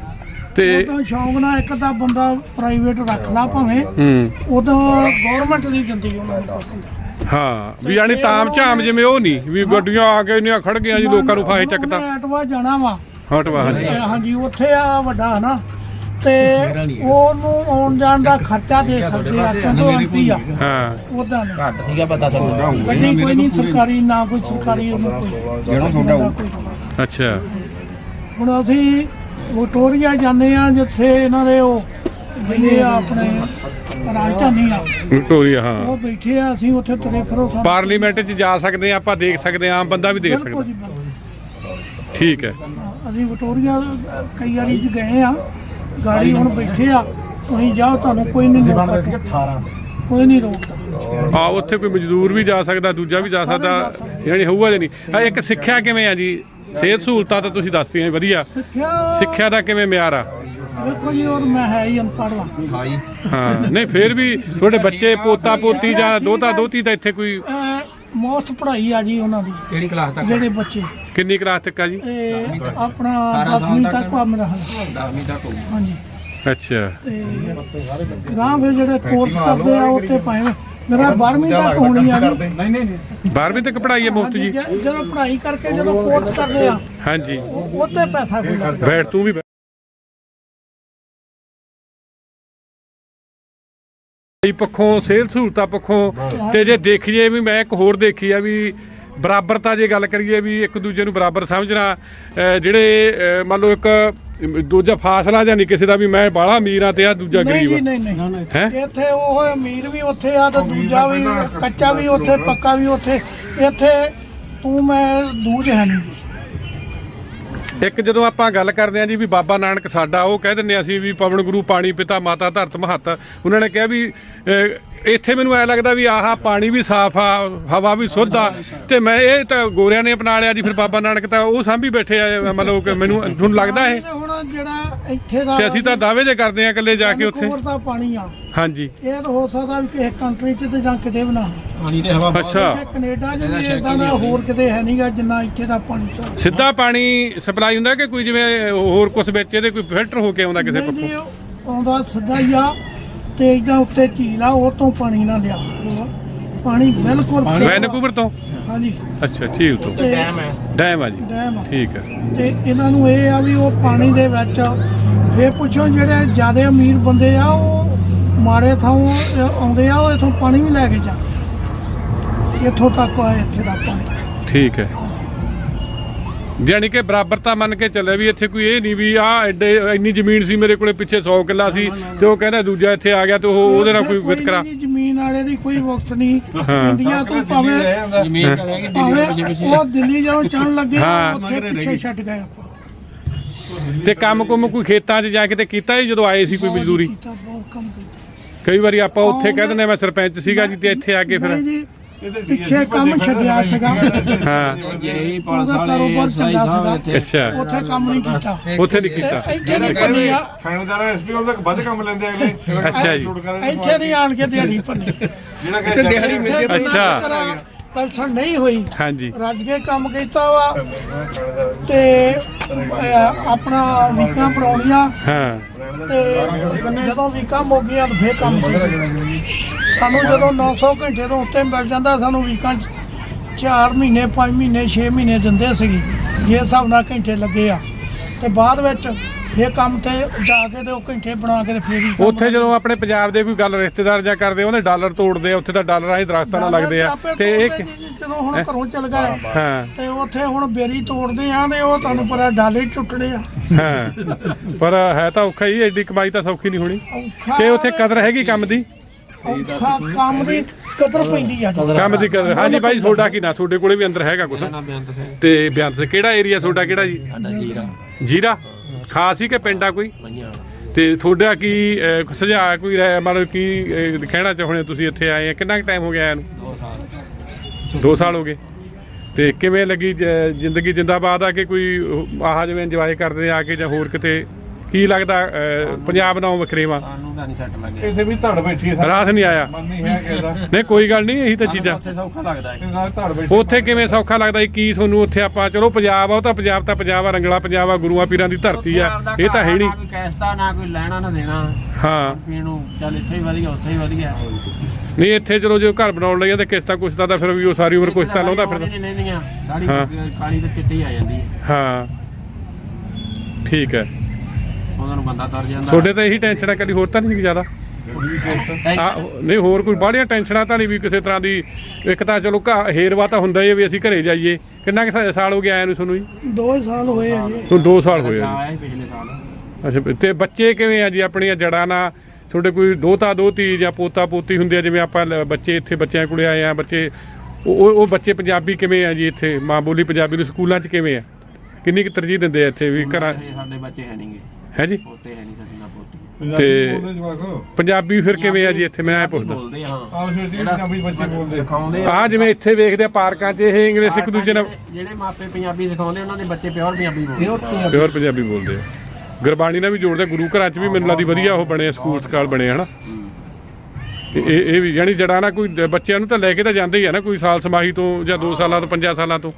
S1: ਤੇ
S3: ਤਾਂ ਸ਼ੌਂਕ ਨਾਲ ਇੱਕ ਤਾਂ ਬੰਦਾ ਪ੍ਰਾਈਵੇਟ ਰੱਖ ਲਾ ਭਾਵੇਂ
S1: ਹੂੰ।
S3: ਉਦੋਂ ਗਵਰਨਮੈਂਟ ਨਹੀਂ ਦਿੰਦੀ ਉਹਨਾਂ ਨੂੰ ਪਸੰਦ
S1: ਹਾਂ ਵੀ ਯਾਨੀ ਤਾਮ ਝਾਮ ਜਿਵੇਂ ਉਹ ਨਹੀਂ ਵੀ ਗੱਡੀਆਂ ਆ ਕੇ ਇੰਨੀਆਂ ਖੜ ਗਈਆਂ ਜੀ ਲੋਕਾਂ ਨੂੰ ਫਾਹੇ ਚੱਕਦਾ
S3: ਉਹਨੇ ਐਤਵਾਰ ਜਾਣਾ ਵਾ।
S1: ਹਟਵਾ ਹਾਂਜੀ।
S3: ਹਾਂਜੀ ਉੱਥੇ ਆ ਵੱਡਾ ਹਨਾ ਤੇ ਉਹਨੂੰ ਆਉਣ ਜਾਣ ਦਾ ਖਰਚਾ ਦੇ ਸਕਦੇ ਆ ਕਿਉਂਕਿ ਐਮਪੀ ਆ।
S1: ਹਾਂ।
S3: ਉਦਾਂ ਨਹੀਂ।
S2: ਘੱਟ ਸੀਗਾ ਪਤਾ ਤੁਹਾਨੂੰ
S3: ਗੱਡੀ ਕੋਈ ਨਹੀਂ ਸਰਕਾਰੀ ਨਾ ਕੋਈ ਸਰਕਾਰੀ ਉਹਨੂੰ ਕੋਈ।
S2: ਜਿਹੜਾ ਤੁਹਾਡਾ।
S1: ਅੱਛਾ।
S3: ਹੁਣ ਅਸੀਂ ਵਿਕਟੋਰੀਆ ਜਾਂਦੇ ਆ ਜਿੱਥੇ ਇਹਨਾਂ ਦੇ ਉਹ ਜਿਹੜੇ ਆਪਣੇ ਰਾਜਧਾਨੀ ਆ
S1: ਵਿਕਟੋਰੀਆ ਹਾਂ।
S3: ਉਹ ਬੈਠੇ ਆ ਅਸੀਂ ਉੱਥੇ ਤੁਰੇ ਫਿਰੋ ਸਾਨੂੰ।
S1: ਪਾਰਲੀਮੈਂਟ 'ਚ ਜਾ ਸਕਦੇ ਆ ਆਪਾਂ ਦੇਖ ਸਕਦੇ ਆ ਆਮ ਬੰਦਾ ਵੀ ਦੇਖ
S3: ਬਿਲਕੁਲ ਜੀ,
S1: ਸਕਦਾ
S3: ਬਿਲਕੁਲ।
S1: ਠੀਕ ਹੈ।
S3: ਅਸੀਂ ਵਿਕਟੋਰੀਆ ਅ, ਕਈ ਵਾਰੀ ਜੀ ਗਏ ਆ ਗਾੜੀ ਹੁਣ ਬੈਠੇ ਆ ਤੁਸੀਂ ਜਾਓ ਤੁਹਾਨੂੰ ਕੋਈ ਨਹੀਂ ਰੋਕਦਾ ਕੋਈ ਨਹੀਂ ਰੋਕਦਾ
S1: ਆ ਉੱਥੇ ਕੋਈ ਮਜ਼ਦੂਰ ਵੀ ਜਾ ਸਕਦਾ ਦੂਜਾ ਵੀ ਜਾ ਸਕਦਾ ਯਾਨੀ ਹੋਊਗਾ ਜਾਂ ਨਹੀਂ? ਇੱਕ ਸਿੱਖਿਆ ਕਿਵੇਂ ਆ ਜੀ? ਸਿਹਤ ਸਹੂਲਤਾਂ ਤਾਂ ਤੁਸੀਂ ਦੱਸਤੀਆਂ ਜੀ, ਵਧੀਆ।
S3: ਸਿੱਖਿਆ
S1: ਸਿੱਖਿਆ ਦਾ ਕਿਵੇਂ ਮਿਆਰ ਆ?
S3: ਵੇਖੋ ਜੀ ਔਰ ਮੈਂ ਹੈ ਹੀ ਅਨਪੜ੍ਹ ਵਾ
S1: ਹਾਂ ਨਹੀਂ ਫੇਰ ਵੀ ਤੁਹਾਡੇ ਬੱਚੇ ਪੋਤਾ ਪੋਤੀ ਜਾਂ ਦੋਤਾ ਦੋਤੀ ਤਾਂ ਇੱਥੇ ਕੋਈ
S3: ਮੋਸਟ ਪੜ੍ਹਾਈ ਆ ਜੀ ਉਹਨਾਂ ਦੀ।
S4: ਕਿਹੜੀ ਕਲਾਸ ਤੱਕ
S3: ਜਿਹੜੇ ਬੱਚੇ।
S1: ਕਿੰਨੀ ਕਲਾਸ ਤੱਕ ਆ ਜੀ?
S3: ਇਹ ਆਪਣਾ 10ਵੀਂ ਤੱਕ ਆ। ਮੇਰਾ ਹਾਲ
S4: 10ਵੀਂ ਤੱਕ ਹੋਊ
S3: ਹਾਂਜੀ।
S1: ਅੱਛਾ।
S3: ਤੇ ਗਾਂ ਫਿਰ ਜਿਹੜੇ ਕੋਰਸ ਕਰਦੇ ਆ ਉੱਥੇ ਭਾਵੇਂ ਮੇਰਾ 12ਵੀਂ ਤੱਕ ਹੋਣੀ ਆ ਜੀ।
S1: 12ਵੀਂ ਤੱਕ ਪੜ੍ਹਾਈ ਹੈ ਮੁਫਤ ਜੀ।
S3: ਜ- ਜਦੋਂ ਪੜ੍ਹਾਈ ਕਰਕੇ ਜਦੋਂ ਕੋਰਸ ਕਰਦੇ ਆ
S1: ਹਾਂਜੀ।
S3: ਉਹ- ਉੱਥੇ ਪੈਸਾ ਕੋਈ ਲੱਗਦਾ
S1: ਬੈਠ ਤੂੰ ਵੀ ਬੈਠ। ਇਹ ਪੱਖੋਂ ਸਿਹਤ ਸਹੂਲਤਾਂ ਪੱਖੋਂ ਤੇ ਜੇ ਦੇਖੀਏ ਵੀ ਮੈਂ ਇੱਕ ਹੋਰ ਦੇਖੀ ਆ ਵੀ ਬਰਾਬਰਤਾ ਜੇ ਗੱਲ ਕਰੀਏ ਵੀ ਇੱਕ ਦੂਜੇ ਨੂੰ ਬਰਾਬਰ ਸਮਝਣਾ ਜਿਹੜੇ ਮੰਨ ਲਓ ਇੱਕ ਦੂਜਾ ਫਾਸਲਾ ਜਾਂ ਨਹੀਂ ਕਿਸੇ ਦਾ ਵੀ ਮੈਂ ਬਾਹਲਾ ਅਮੀਰ ਆ ਤੇ ਆ ਦੂਜਾ
S3: ਨਹੀਂ ਜੀ
S1: ਗਰੀਬ
S3: ਨਹੀਂ ਨਹੀਂ।
S1: ਹੈ?
S3: ਇੱਥੇ ਉਹ ਅਮੀਰ ਵੀ ਉੱਥੇ ਆ ਤੇ ਦੂਜਾ ਵੀ ਕੱਚਾ ਵੀ ਉੱਥੇ ਪੱਕਾ ਵੀ ਉੱਥੇ। ਇੱਥੇ ਤੂੰ ਮੈਂ ਦੂਜ ਹੈ ਨਹੀਂ
S1: ਇੱਕ ਜਦੋਂ ਆਪਾਂ ਗੱਲ ਕਰਦੇ ਹਾਂ ਜੀ ਵੀ ਬਾਬਾ ਨਾਨਕ ਸਾਡਾ ਉਹ ਕਹਿ ਦਿੰਦੇ ਹਾਂ ਅਸੀਂ ਵੀ ਪਵਨ ਗੁਰੂ ਪਾਣੀ ਪਿਤਾ ਮਾਤਾ ਧਰਤ ਮਹੱਤ। ਉਹਨਾਂ ਨੇ ਕਿਹਾ ਵੀ ਇੱਥੇ ਮੈਨੂੰ ਐ ਲੱਗਦਾ ਵੀ ਆਹ ਪਾਣੀ ਵੀ ਸਾਫ਼ ਆ ਹਵਾ ਵੀ ਸੁੱਧ ਆ। ਤੇ ਮੈਂ ਇਹ ਤਾਂ ਗੋਰਿਆਂ ਨੇ ਅਪਣਾ ਲਿਆ ਜੀ ਫਿਰ ਬਾਬਾ ਨਾਨਕ ਤਾਂ ਉਹ ਸਾਂਭੀ ਬੈਠੇ ਆ ਮਤਲਬ ਕਿ ਮੈਨੂੰ ਤੁਹਾਨੂੰ ਲੱਗਦਾ ਇਹ।
S3: ਤੇ ਹੁਣ ਜਿਹੜਾ ਇੱਥੇ ਦਾ
S1: ਤੇ ਅਸੀਂ ਤਾਂ ਦਾਅਵੇ ਜੇ ਕਰਦੇ ਆ ਇਕੱਲੇ ਜਾ ਕੇ ਉੱਥੇ।
S3: ਵੈਨਕੂਵਰ ਦਾ ਪਾਣੀ ਆ।
S1: ਹਾਂਜੀ।
S3: ਇਹ ਤਾਂ ਹੋ ਸਕਦਾ ਵੀ ਕਿਸੇ ਕੰਟਰੀ 'ਚ ਤੇ ਜਾਂ ਕਿਤੇ ਵੀ ਨਾ ਹੋਵੇ।
S2: ਪਾਣੀ ਤੇ ਹਵਾ
S1: ਅੱਛਾ।
S3: ਤੇ ਕੈਨੇਡਾ 'ਚ ਵੀ ਇਦਾਂ ਦਾ ਹੋਰ ਕਿਤੇ ਹੈ ਨਹੀਂਗਾ ਜਿੰਨਾ ਇੱਥੇ ਦਾ ਪਾਣੀ
S1: ਸਿੱਧਾ ਪਾਣੀ ਸਪਲਾਈ ਹੁੰਦਾ ਕਿ ਕੋਈ ਜਿਵੇਂ ਹੋਰ ਕੁਝ ਵਿੱਚ ਇਹਦੇ ਕੋਈ ਫਿਲਟਰ ਹੋ ਕੇ ਆਉਂਦਾ ਕਿਸੇ
S3: ਨਹੀਂ ਜੀ,
S1: ਪੱਖੋਂ
S3: ਉਹ ਆਉਂਦਾ ਸਿੱਧਾ ਹੀ ਆ ਤੇ ਇਦਾਂ ਉੱਤੇ ਝੀਲ ਆ ਉਹ ਤੋਂ ਪਾਣੀ ਨਾ ਲਿਆ। ਪਾਣੀ ਬਿਲਕੁਲ
S1: ਵੈਨਕੂਵਰ ਤੋਂ?
S3: ਹਾਂਜੀ।
S1: ਅੱਛਾ ਝੀਲ ਤੋਂ।
S3: ਤੇ
S1: ਡੈਮ ਆ ਜੀ।
S3: ਡੈਮ ਆ।
S1: ਠੀਕ ਹੈ।
S3: ਤੇ ਇਹਨਾਂ ਨੂੰ ਇਹ ਆ ਵੀ ਉਹ ਪਾਣੀ ਦੇ ਵਿੱਚ ਇਹ ਪੁੱਛੋ ਜਿਹੜੇ ਜ਼ਿਆਦਾ ਅਮੀਰ ਬੰਦੇ ਆ ਉਹ ਮਾੜੇ ਥਾਂ ਆਉਂਦੇ ਆ ਉਹ ਇਥੋਂ ਪਾਣੀ ਵੀ ਲੈ ਕੇ ਜਾਂਦੇ ਇੱਥੋਂ ਤੱਕ ਆ ਇੱਥੇ ਦਾ ਪਾਣੀ
S1: ਠੀਕ ਹੈ। ਜਾਣੀ ਕਿ ਬਰਾਬਰਤਾ ਮੰਨ ਕੇ ਚੱਲੇ ਵੀ ਇੱਥੇ ਕੋਈ ਇਹ ਨਹੀਂ ਵੀ ਆ ਐਡੇ ਇੰਨੀ ਜ਼ਮੀਨ ਸੀ ਮੇਰੇ ਕੋਲੇ ਪਿੱਛੇ 100 ਕਿੱਲਾ ਸੀ ਤੇ ਉਹ ਕਹਿੰਦਾ ਦੂਜਾ ਇੱਥੇ ਆ ਗਿਆ ਤੇ ਉਹ ਉਹਦੇ ਨਾਲ ਕੋਈ ਵਿਤਕਰਾ
S3: ਨਹੀਂ, ਜ਼ਮੀਨ ਵਾਲੇ ਦੀ ਕੋਈ ਵਕਤ ਨਹੀਂ। ਇੰਡੀਆ ਤੋਂ ਭਾਵੇਂ
S4: ਜ਼ਮੀਨ ਕਰੇਗੀ
S3: ਭਾਵੇਂ ਉਹ ਦਿੱਲੀ ਜਦੋਂ ਚੜਨ ਲੱਗੇ। ਉੱਥੇ ਪਿੱਛੇ ਛੱਡ ਗਏ ਆਪਾਂ।
S1: ਤੇ ਕੰਮ ਕੁਮ ਕੋਈ ਖੇਤਾਂ 'ਚ ਜਾ ਕੇ ਤੇ ਕੀਤਾ ਜਦੋਂ ਆਏ ਸੀ ਕੋਈ ਮਜ਼ਦੂਰੀ?
S3: ਕੀਤਾ, ਬਹੁਤ ਕੰਮ ਕੀਤਾ।
S1: ਕਈ ਵਾਰੀ ਆਪਾਂ ਉੱਥੇ ਕਹਿ ਦਿੰਦੇ ਮੈਂ ਸਰਪੰਚ ਸੀਗਾ ਜੀ ਤੇ ਇੱਥੇ ਆ ਕੇ ਫਿਰ
S3: ਨਹੀਂ ਜੀ ਪਿੱਛੇ ਕੰਮ ਛੱਡਿਆ ਸੀਗਾ।
S1: ਹਾਂ।
S4: ਜੇਈ
S3: ਉਹਦਾ ਕਾਰੋਬਾਰ ਚੰਗਾ ਸੀਗਾ।
S1: ਅੱਛਾ।
S3: ਉੱਥੇ ਕੰਮ ਨਹੀਂ ਕੀਤਾ।
S1: ਉੱਥੇ ਨਹੀਂ ਕੀਤਾ।
S3: ਇੱਥੇ ਨਹੀਂ ਭੰਨੀ ਆ
S5: ਥਾਣੇਦਾਰ ਐਸਪੀ ਉਹਨਾਂ ਵੱਧ ਕੰਮ ਲੈਂਦੇ ਆ ਅਗਲੇ
S1: ਅੱਛਾ ਜੀ।
S3: ਇੱਥੇ ਨਹੀਂ ਆਣ ਕੇ ਦਿਹਾੜੀ ਭੰਨੀ।
S5: ਜਿਹੜਾ ਕਿ
S4: ਦਿਹਾੜੀ ਮਿਲ ਜੇ
S1: ਅੱਛਾ।
S3: ਪੈਸਾ ਨਹੀਂ ਹੋਈ।
S1: ਹਾਂਜੀ।
S3: ਰੱਜ ਕੇ ਕੰਮ ਕੀਤਾ ਵਾ। ਤੇ ਅਹ, ਆਪਣਾ ਵੀਕਾਂ ਪੜਾਉਣੀਆਂ
S1: ਹਾਂ।
S3: ਤੇ ਜਦੋਂ ਵੀਕਾਂ ਮੁੱਕ ਗਈਆਂ ਤਾਂ ਫੇਰ ਕੰਮ ਚਾਹੀਦਾ ਸਾਨੂੰ ਜਦੋਂ 900 ਘੰਟੇ ਤੋਂ ਉੱਤੇ ਮਿਲ ਜਾਂਦਾ ਸਾਨੂੰ ਵੀਕਾਂ 4 ਮਹੀਨੇ 5 ਮਹੀਨੇ 6 ਮਹੀਨੇ ਦਿੰਦੇ ਸੀਗੇ। ਜੇ ਹਿਸਾਬ ਨਾਲ ਘੰਟੇ ਲੱਗੇ ਆ। ਤੇ ਬਾਅਦ ਵਿੱਚ ਫੇਰ ਕੰਮ ਤੇ ਜਾ ਕੇ ਤੇ ਉਹ ਘੰਟੇ ਬਣਾ ਕੇ ਤੇ ਫੇਰ ਕੰਮ
S1: ਉੱਥੇ ਜਦੋਂ ਆਪਣੇ ਪੰਜਾਬ ਦੇ ਕੋਈ ਗੱਲ ਰਿਸ਼ਤੇਦਾਰ ਜਾਂ ਕਰਦੇ ਉਹਨੇ ਡਾਲਰ ਤੋੜਦੇ ਆ ਉੱਥੇ ਤਾਂ ਡਾਲਰ ਆਹੀ ਦਰਖਤਾਂ ਨਾਲ ਲੱਗਦੇ ਆ।
S3: ਆਪੇ
S1: ਤੇ ਇਹ
S3: ਤੋੜਦੇ ਜੀ, ਜਦੋਂ ਹੁਣ ਘਰੋਂ ਚਲ ਗਏ
S1: ਹਾਂ।
S3: ਤੇ ਉੱਥੇ ਹੁਣ ਬੇਰੀ ਤੋੜਦੇ ਆ ਤੇ ਉਹ ਤੁਹਾਨੂੰ ਪਤਾ ਡਾਲੇ ਟੁੱਟਣੇ ਆ।
S1: ਹਾਂ। ਪਰ ਹੈ ਤਾਂ ਔਖਾ ਹੀ ਐਡੀ ਕਮਾਈ ਤਾਂ ਸੌਖੀ ਨਹੀਂ ਹੋਣੀ।
S3: ਔਖਾ
S1: ਤੇ ਉੱਥੇ ਕਦਰ ਹੈਗੀ ਕੰਮ ਦੀ?
S3: ਔਖਾ ਕੰਮ ਦੀ ਕਦਰ ਪੈਂਦੀ ਆ ਜੀ।
S1: ਕੰਮ ਦੀ ਕਦਰ। ਹਾਂਜੀ ਬਾਈ ਤੁਹਾਡਾ ਕੀ ਨਾ? ਤੁਹਾਡੇ ਕੋਲੇ ਵੀ ਅੰਦਰ ਹੈਗਾ ਕੁਛ?
S4: ਸਿੰਘ
S1: ਤੇ ਬਿਆਨ ਤੇ ਕਿਹੜਾ ਏਰੀਆ ਤੁਹਾਡਾ ਕਿਹੜਾ ਜੀ?
S4: ਸਾਡਾ ਜੀਰਾ।
S1: ਜੀਰਾ? ਖਾਸ ਹੀ ਕਿ ਪਿੰਡ ਆ ਕੋਈ?
S4: ਮੰਨਿਆ
S1: ਤੇ ਤੁਹਾਡਾ ਕੀ ਅਹ, ਸੁਝਾਅ ਕੋਈ ਰਹਿ ਮਤਲਬ ਕੀ ਅਹ, ਕਹਿਣਾ ਚਾਹੁੰਦੇ ਤੁਸੀਂ ਇੱਥੇ ਆਏ ਆ? ਕਿੰਨਾ ਕੁ ਟਾਈਮ ਹੋ ਗਿਆ ਆਇਆ ਨੂੰ?
S4: 2 ਸਾਲ।
S1: 2 ਸਾਲ ਹੋ ਗਏ। ਤੇ ਕਿਵੇਂ ਲੱਗੀ ਜ- ਜ਼ਿੰਦਗੀ ਜਿੰਦਾਬਾਦ ਆ ਕਿ ਕੋਈ ਉਹ ਆਹ ਜਿਵੇਂ ਇੰਜੋਏ ਕਰਦੇ ਆ ਕੇ ਜਾਂ ਹੋਰ ਕਿਤੇ ਕੀ ਲੱਗਦਾ ਅਹ, ਪੰਜਾਬ ਨਾਲੋਂ ਵਖਰੇਵਾ
S4: ਸਾਨੂੰ ਤਾਂ ਨਹੀਂ ਸੈੱਟ ਲੱਗਿਆ
S5: ਇੱਥੇ ਵੀ ਧੜ ਬੈਠੀ ਹੈ
S1: ਰਾਤ ਨਹੀਂ ਆਇਆ?
S5: ਮਨ ਨਹੀਂ ਹੈ
S1: ਨਹੀਂ ਕੋਈ ਗੱਲ ਨਹੀਂ ਇਹੀ ਤਾਂ ਚੀਜ਼ਾਂ।
S4: ਉੱਥੇ ਸੌਖਾ ਲੱਗਦਾ ਹੈ।
S5: ਇਹ ਨਾਲ ਧੜ ਬੈਠੀ
S1: ਉੱਥੇ ਕਿਵੇਂ ਸੌਖਾ ਲੱਗਦਾ? ਕੀ ਤੁਹਾਨੂੰ ਉੱਥੇ ਆਪਾਂ ਚਲੋ ਪੰਜਾਬ ਆ ਉਹ ਤਾਂ ਪੰਜਾਬ ਤਾਂ ਪੰਜਾਬ ਆ ਰੰਗਲਾ ਪੰਜਾਬ ਆ ਗੁਰੂਆਂ ਪੀਰਾਂ ਦੀ ਧਰਤੀ ਆ ਇਹ ਤਾਂ ਹੈ ਨਹੀਂ।
S4: ਨਾ ਕੋਈ ਕੈਸ਼ ਦਾ ਨਾ ਕੋਈ ਲੈਣਾ ਨਾ ਦੇਣਾ।
S1: ਹਾਂ।
S4: ਪੀਣ ਨੂੰ ਚੱਲ ਇੱਥੇ ਹੀ ਵਧੀਆ ਉੱਥੇ ਹੀ ਵਧੀਆ।
S1: ਨਹੀਂ ਇੱਥੇ ਚਲੋ ਜੇ ਘਰ ਬਣਾਉਣ ਲਈ ਆ ਤੇ ਕਿਸ਼ਤਾਂ ਕੁਸ਼ਤਾਂ ਤਾਂ ਫਿਰ ਵੀ ਉਹ ਸਾਰੀ ਉਮਰ ਕੁਸ਼ਤਾਂ ਲਾਉਂਦਾ ਫਿਰਦਾ।
S4: ਨਹੀਂ ਲੈਂਦੀਆਂ ਸਾੜੀ
S1: ਹਾਂ।
S4: ਕਾਲੀ ਤੇ ਚਿੱਟੀ ਆ ਜਾਂਦੀ ਹੈ।
S1: ਹਾਂ। ਠੀਕ ਹੈ।
S4: ਉਹਨਾਂ ਨੂੰ ਬੰਦਾ ਤਰ ਜਾਂਦਾ।
S1: ਤੁਹਾਡੇ ਤਾਂ ਇਹੀ ਟੈਨਸ਼ਨ ਆ ਕਦੀ ਹੋਰ ਤਾਂ ਨਹੀਂ ਜ਼ਿਆਦਾ? ਆ, ਨਹੀਂ ਹੋਰ ਕੋਈ ਬਾਹਲੀਆਂ ਟੈਨਸ਼ਨਾਂ ਤਾਂ ਨਹੀਂ ਵੀ ਕਿਸੇ ਤਰ੍ਹਾਂ ਦੀ ਇੱਕ ਤਾਂ ਚਲੋ ਘਾ ਹੇਰਵਾ ਤਾਂ ਹੁੰਦਾ ਹੀ ਆ ਵੀ ਅਸੀਂ ਘਰੇ ਜਾਈਏ। ਕਿੰਨਾ ਕੁ ਸਾ- ਸਾਲ ਹੋ ਗਿਆ ਆਇਆ ਨੂੰ ਤੁਹਾਨੂੰ ਜੀ?
S3: ਦੋ ਹੀ ਸਾਲ ਹੋਏ ਆ ਜੀ।
S1: ਤੁਹਾਨੂੰ 2 ਸਾਲ ਹੋਏ ਆ
S4: ਆਇਆ ਸੀ ਪਿਛਲੇ ਸਾਲ।
S1: ਜੀ ਅੱਛਾ ਤੇ ਬੱਚੇ ਕਿਵੇਂ ਆ ਜੀ ਆਪਣੀਆਂ ਜੜਾਂ ਨਾਲ? ਤੁਹਾਡੇ ਕੋਈ ਦੋਤਾ ਦੋਤੀ ਜਾਂ ਪੋਤਾ ਪੋਤੀ ਹੁੰਦੇ ਆ ਜਿਵੇਂ ਆਪਾਂ ਲ- ਬੱਚੇ ਇੱਥੇ ਬੱਚਿਆਂ ਕੋਲੇ ਆਏ ਆ ਬੱਚੇ ਉਹ ਉਹ ਉਹ ਬੱਚੇ ਪੰਜਾਬੀ ਕਿਵੇਂ ਆ ਜੀ ਇੱਥੇ? ਮਾਂ ਬੋਲੀ ਪੰਜਾਬੀ ਨੂੰ ਸਕੂਲਾਂ 'ਚ ਕਿਵੇਂ ਆ? ਕਿੰਨੀ ਕੁ ਤਰਜੀਹ ਦਿੰਦੇ ਆ ਇੱਥੇ ਵੀ ਘਰਾਂ
S4: ਸਾਡੇ ਬੱਚੇ ਹੈ ਨਹੀਂਗੇ
S1: ਹੈ ਜੀ?
S4: ਪੋਤੇ ਹੈ ਨਹੀਂ ਸਾਡੇ ਨਾਲ ਪੋਤੇ।
S5: ਪੰਜਾਬੀ
S1: ਤੇ-
S5: ਬੋਲਦੇ ਜਵਾਕ?
S1: ਪੰਜਾਬੀ ਫਿਰ ਕਿਵੇਂ ਆ ਜੀ ਇੱਥੇ? ਮੈਂ ਇਹ ਪੁੱਛਦਾ।
S4: ਬੋਲਦੇ ਹਾਂ।
S5: ਆਹ ਫਿਰ ਜੀ ਪੰਜਾਬੀ ਬੱਚੇ ਬੋਲਦੇ।
S4: ਸਿਖਾਉਂਦੇ
S1: ਆ ਜਿਵੇਂ ਇੱਥੇ ਵੇਖਦੇ ਆ ਪਾਰਕਾਂ 'ਚ ਇਹ ਇੰਗਲਿਸ਼ ਇੱਕ ਦੂਜੇ ਨਾਲ
S4: ਜਿਹੜੇ- ਜਿਹੜੇ ਮਾਪੇ ਪੰਜਾਬੀ ਸਿਖਾਉਂਦੇ ਉਹਨਾਂ ਦੇ ਬੱਚੇ ਪਿਓਰ ਪੰਜਾਬੀ ਬੋਲਦੇ
S1: ਪਿਓਰ ਪੰਜਾਬੀ। ਬੋਲਦੇ ਆ। ਗੁਰਬਾਣੀ ਨਾਲ ਵੀ ਜੋੜਦੇ ਗੁਰੂ ਘਰਾਂ 'ਚ ਵੀ ਮੈਨੂੰ ਲੱਗਦੀ ਵਧੀਆ ਉਹ ਬਣੇ ਆ, ਸਕੂਲ ਸਕਾਲ ਬਣੇ ਆ, ਹਨਾ ਇਹ ਇਹ ਇਹ ਵੀ ਯਾਨੀ ਜੜਾ ਨਾ ਕੋਈ ਦ- ਬੱਚਿਆਂ ਨੂੰ ਤਾਂ ਲੈ ਕੇ ਤਾਂ ਜਾਂਦੇ ਹੀ ਆ ਨਾ ਕੋਈ ਸਾਲ ਸਮਾਹੀ ਤੋਂ ਜਾਂ 2 ਸਾਲਾਂ ਤੋਂ 5 ਸਾਲਾਂ ਤੋਂ।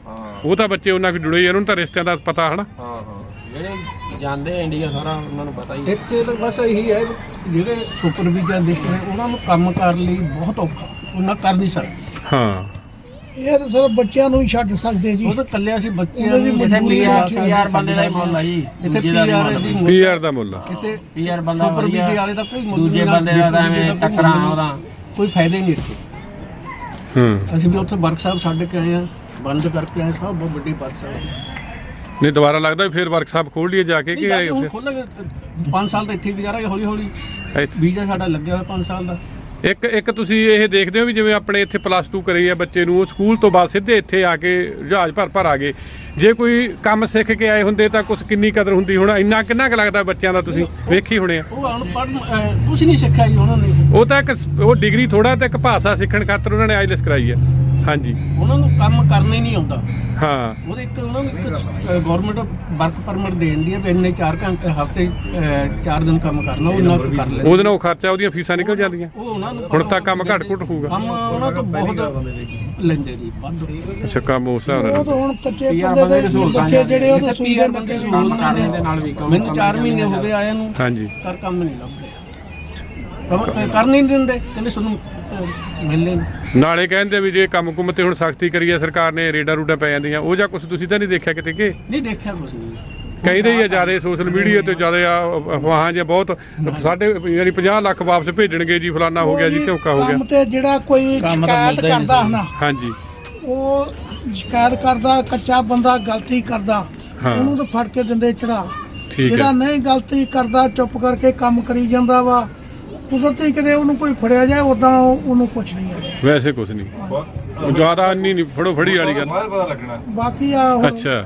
S1: ਉਹ ਤਾਂ ਬੱਚੇ ਉਹਨਾਂ ਨਾਲ ਜੁੜੇ ਹੀ ਆ ਉਹਨਾਂ ਨੂੰ ਤਾਂ ਰਿਸ਼ਤਿਆਂ ਦਾ ਪਤਾ ਹਨਾ?
S4: ਹਾਂ ਹਾਂ। ਜਿਹੜੇ ਜਾਂਦੇ ਆ ਇੰਡੀਆ ਸਾਰਾ ਉਹਨਾਂ ਨੂੰ ਪਤਾ ਹੀ ਹੈ।
S6: ਇੱਥੇ ਤਾਂ ਬਸ ਇਹੀ ਹੈ ਜਿਹੜੇ ਸੁਪਰਵਾਈਜ਼ਰ ਨੇ ਉਹਨਾਂ ਨੂੰ ਕੰਮ ਕਰਨ ਲਈ ਬਹੁਤ ਔਖਾ। ਉਹਨਾਂ ਕਰ ਨਹੀਂ ਸਕਦੇ।
S1: ਹਾਂ।
S3: ਇਹ ਤਾਂ ਸਿਰਫ ਬੱਚਿਆਂ ਨੂੰ ਹੀ ਛੱਡ ਸਕਦੇ ਜੀ।
S6: ਉਹ ਤਾਂ ਕੱਲਿਆ ਸੀ ਬੱਚਿਆਂ
S3: ਉਹਦੇ
S6: ਨੂੰ
S4: ਇੱਥੇ
S3: ਮਜਬੂਰੀ
S4: ਪੀਆਰ
S3: ਆ,
S4: ਪੀਆਰ ਬੰਦੇ ਦਾ ਹੀ ਮੁੱਲ ਆ ਜੀ।
S6: ਇੱਥੇ
S4: ਦੂਜੇ ਦਾ
S6: ਪੀਆਰ ਦੀ
S4: ਮੁੱਲ।
S1: ਪੀਆਰ ਦਾ ਮੁੱਲ ਆ।
S6: ਇੱਥੇ
S4: ਪੀਆਰ ਬੰਦਾ ਵਧੀਆ।
S6: ਵਾਲੇ ਦਾ ਕੋਈ ਮੁੱਲ
S4: ਦੂਜੇ
S6: ਨਹੀਂ,
S4: ਬੰਦੇ ਦਾ ਤਾਂ ਐਵੇਂ ਟੱਕਰਾਂ ਉਹਦਾ।
S6: ਕੋਈ ਫਾਇਦਾ ਹੀ ਨਹੀਂ ਇੱਥੇ।
S1: ਹੂੰ।
S6: ਅਸੀਂ ਵੀ ਉੱਥੇ ਵਰਕਸ਼ਾਪ ਛੱਡ ਕੇ ਆਏ ਆ ਬੰਦ ਕਰਕੇ ਆਏ ਸਭ ਬਹੁਤ ਵੱਡੀ ਵਰਕਸ਼ਾਪ
S1: ਨਹੀਂ ਦੁਬਾਰਾ ਲੱਗਦਾ ਵੀ ਫੇਰ ਵਰਕਸ਼ਾਪ ਖੋਲ ਲਈਏ ਜਾ ਕੇ
S6: ਨਹੀਂ ਜਾ ਕੇ ਹੁਣ
S1: ਕਿ
S6: ਖੋਲਾਂਗੇ। 5 ਸਾਲ ਤਾਂ ਇੱਥੇ ਹੀ ਗੁਜ਼ਾਰਾਂਗੇ ਹੌਲੀ ਹੌਲੀ
S1: ਇੱਥੇ-
S6: ਵੀਜ਼ਾ ਸਾਡਾ ਲੱਗਿਆ ਹੋਇਆ 5 ਸਾਲ ਦਾ।
S1: ਇੱਕ ਇੱਕ ਤੁਸੀਂ ਇਹ ਦੇਖਦੇ ਹੋ ਵੀ ਜਿਵੇਂ ਆਪਣੇ ਇੱਥੇ ਪਲੱਸ 2 ਕਰੀ ਆ ਬੱਚੇ ਨੂੰ ਉਹ ਸਕੂਲ ਤੋਂ ਬਾਅਦ ਸਿੱਧੇ ਇੱਥੇ ਆ ਕੇ ਜਹਾਜ਼ ਭਰ ਭਰ ਆ ਗਏ। ਜੇ ਕੋਈ ਕੰਮ ਸਿੱਖ ਕੇ ਆਏ ਹੁੰਦੇ ਤਾਂ ਕੁਛ ਕਿੰਨੀ ਕਦਰ ਹੁੰਦੀ ਹੁਣ? ਇੰਨਾ ਕਿੰਨਾ ਕੁ ਲੱਗਦਾ ਬੱਚਿਆਂ ਦਾ ਤੁਸੀਂ ਵੇਖੀ ਹੋਣੇ ਆ?
S6: ਉਹ ਅਨਪੜ੍ਹ ਅਹ, ਕੁਛ ਨਹੀਂ ਸਿੱਖਿਆ ਜੀ ਉਹਨਾਂ ਨੇ।
S1: ਉਹ ਤਾਂ ਇੱਕ ਸ- ਉਹ ਡਿਗਰੀ ਥੋੜਾ ਤੇ ਇੱਕ ਭਾਸ਼ਾ ਸਿੱਖਣ ਖਾਤਰ ਉਹਨਾਂ ਨੇ ਆਈਲੈਸ ਕਰਾਈ ਹੈ ਹਾਂਜੀ।
S6: ਉਹਨਾਂ ਨੂੰ ਕੰਮ ਕਰਨਾ ਹੀ ਨਹੀਂ ਆਉਂਦਾ।
S1: ਹਾਂ।
S6: ਉਹਦੇ ਇੱਕ ਉਹਨਾਂ ਨੂੰ ਗਵਰਨਮੈਂਟ ਵਰਕ ਪਰਮਿਟ ਦੇ ਦਿੰਦੀ ਹੈ ਵੀ ਇੰਨੇ 4 ਘੰਟੇ ਹਫ਼ਤੇ 4 ਦਿਨ ਕੰਮ ਕਰਨਾ ਉਹ ਇੰਨਾ ਕੁ ਕਰ ਲੈ
S1: ਉਹਦੇ ਨਾਲ ਉਹ ਖਰਚਾ ਉਹਦੀਆਂ ਫੀਸਾਂ ਨਿਕਲ ਜਾਂਦੀਆਂ।
S6: ਉਹ ਉਹਨਾਂ ਨੂੰ
S1: ਹੁਣ ਤਾਂ ਕੰਮ ਘੱਟ ਘੁੱਟ ਹੋਊਗਾ।
S6: ਕੰਮ ਉਹਨਾਂ ਤੋਂ ਬਹੁਤ ਲੈਂਦੇ ਜੀ ਵੱਧ।
S1: ਅੱਛਾ ਕੰਮ ਉਸ ਹਿਸਾਬ
S3: ਉਹ
S1: ਨਾਲ
S3: ਤਾਂ ਹੁਣ ਕੱਚੇ ਬੰਦੇ ਦੇ
S4: ਦੀ
S3: ਬੱਚੇ ਜਿਹੜੇ ਉਹ ਤਾਂ ਦੇ ਲੱਗੇ
S6: ਦੀ।
S4: ਦੇ ਵੀ ਕੰਮ
S6: ਮੈਨੂੰ 4 ਮਹੀਨੇ ਹੋ ਗਏ ਆਇਆ ਨੂੰ।
S1: ਹਾਂਜੀ।
S6: ਕਰ ਕੰਮ ਨਹੀਂ ਲੱਭਦੇ। ਕੰਮ ਕਰ ਨਹੀਂ ਦਿੰਦੇ। ਕਹਿੰਦੇ ਤੁਹਾਨੂੰ ਅਹ, ਮਿਲਣੇ ਨਹੀਂ।
S1: ਨਾਲੇ ਕਹਿੰਦੇ ਵੀ ਜੇ ਕੰਮ ਕੁੰਮ ਤੇ ਹੁਣ ਸਖਤੀ ਕਰੀ ਆ ਸਰਕਾਰ ਨੇ ਰੇਡਾ ਰੂਡਾ ਪੈ ਜਾਂਦੀਆਂ ਉਹ ਜਾਂ ਕੁਝ ਤੁਸੀਂ ਤਾਂ ਨਹੀਂ ਦੇਖਿਆ ਕਿਤੇ ਕਿ
S6: ਨਹੀਂ ਦੇਖਿਆ ਕੁਝ ਨਹੀਂ
S1: ਕਹਿੰਦੇ ਹੀ ਆ ਜ਼ਿਆਦਾ ਸੋਸ਼ਲ ਮੀਡੀਆ ਤੇ ਜ਼ਿਆਦਾ ਅਫਵਾਹਾਂ ਜਾਂ ਬਹੁਤ ਸਾਡੇ ਯਾਨੀ 50 ਲੱਖ ਵਾਪਸ ਭੇਜਣਗੇ ਜੀ ਫਲਾਨਾ ਹੋ ਗਿਆ ਜੀ ਧੋਖਾ ਹੋ
S3: ਕੰਮ
S1: ਗਿਆ
S3: ਤੇ ਜਿਹੜਾ ਕੋਈ ਸ਼ਿਕਾਇਤ ਕਰਦਾ ਹੈ ਨਾ
S1: ਹਾਂਜੀ।
S3: ਉਹ ਸ਼ਿਕਾਇਤ ਕਰਦਾ ਕੱਚਾ ਬੰਦਾ ਗਲਤੀ ਕਰਦਾ
S1: ਹਾਂ।
S3: ਉਹਨੂੰ ਤਾਂ ਫੜ ਕੇ ਦਿੰਦੇ ਚੜਾ।
S1: ਠੀਕ
S3: ਜਿਹੜਾ
S1: ਹੈ
S3: ਨਹੀਂ ਗਲਤੀ ਕਰਦਾ ਚੁੱਪ ਕਰਕੇ ਕੰਮ ਕਰੀ ਜਾਂਦਾ ਵਾ ਕੁਦਰਤੀ ਕਿਤੇ ਉਹਨੂੰ ਕੋਈ ਫੜਿਆ ਜਾਏ ਉਦਾਂ ਉਹਨੂੰ ਕੁਝ ਨਹੀਂ ਹੈ
S1: ਵੈਸੇ ਕੁਝ ਨਹੀਂ। ਜ਼ਿਆਦਾ ਨਹੀਂ ਨਹੀਂ ਫੜੋ ਫੜੀ ਵਾਲੀ ਗੱਲ।
S5: ਬਾਅਦ ਪਤਾ ਲੱਗਣਾ।
S3: ਬਾਕੀ ਆ ਹੁਣ
S1: ਅੱਛਾ।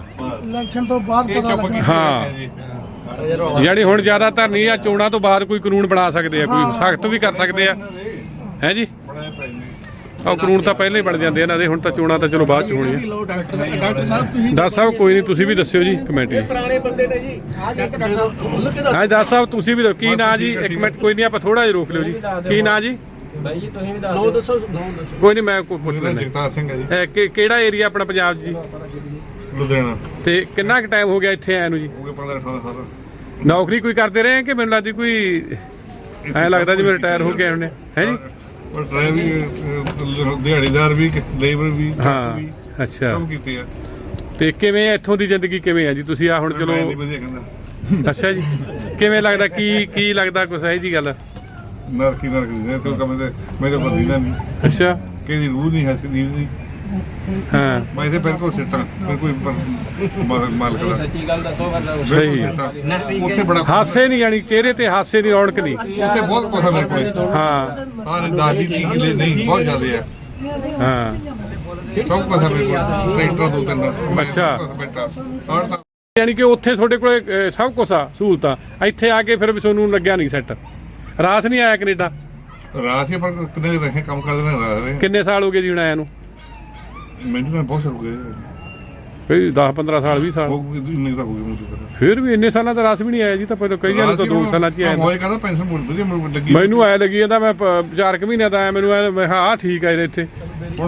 S3: ਇਲੈਕਸ਼ਨ ਤੋਂ ਬਾਅਦ
S5: ਇਹ
S3: ਪਤਾ
S5: ਚੁੱਪ
S3: ਲੱਗਣਾ।
S1: ਹਾਂ। ਯਾਨੀ ਹੁਣ ਜ਼ਿਆਦਾਤਰ ਨਹੀਂ ਆ ਚੋਣਾਂ ਤੋਂ ਬਾਅਦ ਕੋਈ ਕਾਨੂੰਨ ਬਣਾ ਸਕਦੇ ਆ ਕੋਈ ਸਖਤ ਵੀ ਕਰ ਸਕਦੇ ਆ। ਹੈ ਜੀ? ਉਹ ਕਾਨੂੰਨ ਤਾਂ ਪਹਿਲਾਂ ਹੀ ਬਣ ਜਾਂਦੇ ਇਹਨਾਂ ਦੇ ਹੁਣ ਤਾਂ ਚੋਣਾਂ ਤਾਂ ਚਲੋ ਬਾਅਦ ਚ ਹੋਣੀਆਂ।
S6: ਲੋ ਡਾਕਟਰ ਡਾਕਟਰ ਸਾਹਿਬ ਤੁਸੀਂ
S1: ਡਾਕਟਰ ਸਾਹਿਬ ਕੋਈ ਨਹੀਂ ਤੁਸੀਂ ਵੀ ਦੱਸਿਓ ਜੀ ਕਮੈਂਟ। ਜੀ
S6: ਪੁਰਾਣੇ ਬੰਦੇ ਨੇ ਜੀ। ਆ ਡਾਕਟਰ ਸਾਹਿਬ ਖੁੱਲ ਕੇ ਦੱਸੋ।
S1: ਹਾਂ ਸਾਹਿਬ ਤੁਸੀਂ ਵੀ ਦੱਸੋ। ਕੀ ਨਾਂ ਜੀ? ਇੱਕ ਮਿੰਟ ਕੋਈ ਨਹੀਂ ਆਪਾਂ ਥੋੜਾ ਜਿਹਾ ਰੋਕ ਲਿਓ ਜੀ। ਕੀ ਨਾਂ ਜੀ?
S6: ਨੌ ਦੱਸੋ ਨੌ ਦੱਸੋ।
S1: ਕੋਈ ਨਹੀਂ ਮੈਂ ਕੋਈ ਪੁੱਛ
S5: ਮੇਰਾ
S1: ਲੈਂਦਾ
S5: ਜਗਤਾਰ ਸਿੰਘ ਹੈ ਜੀ।
S1: ਇਹ ਕਿ- ਕਿਹੜਾ ਏਰੀਆ ਆਪਣਾ ਪੰਜਾਬ 'ਚ ਜੀ?
S5: ਲੁਧਿਆਣਾ।
S1: ਤੇ ਕਿੰਨਾ ਕੁ ਟਾਈਮ ਹੋ ਗਿਆ ਇੱਥੇ ਆਏ ਨੂੰ ਜੀ?
S5: ਹੋ ਗਏ 15 18 ਸਾਲ।
S1: ਨੌਕਰੀ ਕੋਈ ਕਰਦੇ ਰਹੇ ਕਿ ਮੈਨੂੰ ਲੱਗਦੀ ਕੋਈ ਐਂ ਲੱਗਦਾ ਜਿਵੇਂ ਰਿਟਾਇਰ ਹੋ ਕੇ ਆਏ ਹੁੰਦੇ ਹੈ ਜੀ?
S5: ਪਰ ਡਰਾਈਵਿੰਗ ਦਿਹਾੜੀਦਾਰ ਵੀ ਲੇਬਰ ਵੀ
S1: ਹਾਂ ਅੱਛਾ।
S5: ਸਭ ਕੀਤੇ ਆ।
S1: ਤੇ ਕਿਵੇਂ ਇੱਥੋਂ ਦੀ ਜ਼ਿੰਦਗੀ ਕਿਵੇਂ ਆ ਜੀ? ਤੁਸੀਂ ਆ ਹੁਣ ਚਲੋ ਅੱਛਾ ਜੀ। ਕਿਵੇਂ ਲੱਗਦਾ? ਕੀ ਕੀ ਲੱਗਦਾ ਕੁਛ ਹੈ ਜੀ ਗੱਲ?
S5: ਨਰਕੀ ਨਰਕੀ ਨੇ ਤੋ ਕੰਮ ਤੇ ਮੈਂ ਤਾਂ ਬੰਦੀ ਨਹੀਂ।
S1: ਅੱਛਾ।
S5: ਕਿਹਦੀ ਰੂਹ ਨਹੀਂ ਹੱਸਦੀ ਨਹੀਂ।
S1: ਹਾਂ।
S5: ਮੈਂ ਤੇ ਬਿਲਕੁਲ ਸਿੱਟਾਂ ਪਰ- ਮਾਲ- ਮਾਲਕ ਦਾ।
S6: ਸੱਚੀ ਗੱਲ ਦੱਸੋ ਫਿਰ
S1: ਸਹੀ।
S5: ਉੱਥੇ ਬੜਾ
S1: ਹਾਸੇ ਨਹੀਂ ਜਾਣੀ ਚਿਹਰੇ ਤੇ ਹਾਸੇ ਦੀ ਰੌਣਕ ਨਹੀਂ।
S5: ਉੱਥੇ ਬਹੁਤ ਕੁਝ ਆ ਮੇਰੇ ਕੋਲੇ।
S1: ਹਾਂ।
S5: ਹਾਂ ਦਾਦੀ ਦੀ ਕਿਲੇ ਨਹੀਂ ਬਹੁਤ ਜ਼ਿਆਦੇ ਆ
S1: ਹਾਂ।
S5: ਸਭ ਕੁਝ ਆ ਮੇਰੇ ਕੋਲ। ਟਰੈਕਟਰ ਦੋ ਤਿੰਨ।
S1: ਅੱਛਾ।
S5: ਬੈਠਾ ਔਰ ਤਾਂ
S1: ਯਾਨੀ ਕਿ ਉੱਥੇ ਤੁਹਾਡੇ ਕੋਲੇ ਅਹ, ਸਭ ਕੁਝ ਆ ਸਹੂਲਤਾਂ। ਇੱਥੇ ਆ ਕੇ ਫਿਰ ਵੀ ਤੁਹਾਨੂੰ ਲੱਗਿਆ ਨਹੀਂ ਸੈੱਟ। ਰਾਸ ਨਹੀਂ ਆਇਆ ਕੈਨੇਡਾ?
S5: ਹੀ ਪਰ ਕਿੰਨੇ ਰਹੇ ਕੰਮ ਕਰਦੇ ਨੇ ਰਹੇ
S1: ਕਿੰਨੇ ਸਾਲ ਹੋ ਗਏ ਜੀ ਹੁਣ ਆਇਆ ਨੂੰ?
S5: ਮੈਨੂੰ ਤਾਂ ਬਹੁਤ ਹੋ ਗਏ
S1: ਕੋਈ 10 15 ਸਾਲ 20 ਸਾਲ।
S5: ਉਹ ਇੰਨੇ ਤਾਂ ਹੋ ਗਏ ਮੈਨੂੰ ਪਤਾ
S1: ਫਿਰ ਵੀ ਇੰਨੇ ਸਾਲਾਂ ਦਾ ਰਾਸ ਵੀ ਨਹੀਂ ਆਇਆ ਜੀ ਤਾਂ ਪਹਿਲਾਂ ਕਈਆਂ ਨੂੰ ਤਾਂ 2 ਸਾਲਾਂ 'ਚ ਹੀ ਆਇਆ
S5: ਹੋਏ ਕਹਿੰਦਾ ਪੈਨਸ਼ਨ ਬਹੁਤ ਵਧੀਆ ਮੈਨੂੰ ਲੱਗੀ
S1: ਮੈਨੂੰ ਆਇਆ ਲੱਗੀ ਜਾਂਦਾ ਮੈਂ 4 ਕੁ ਮਹੀਨਿਆਂ ਦਾ ਆਇਆ ਮੈਨੂੰ ਮੈਂ ਹਾਂ ਆਹ ਠੀਕ ਆ ਇਹਦੇ ਇੱਥੇ।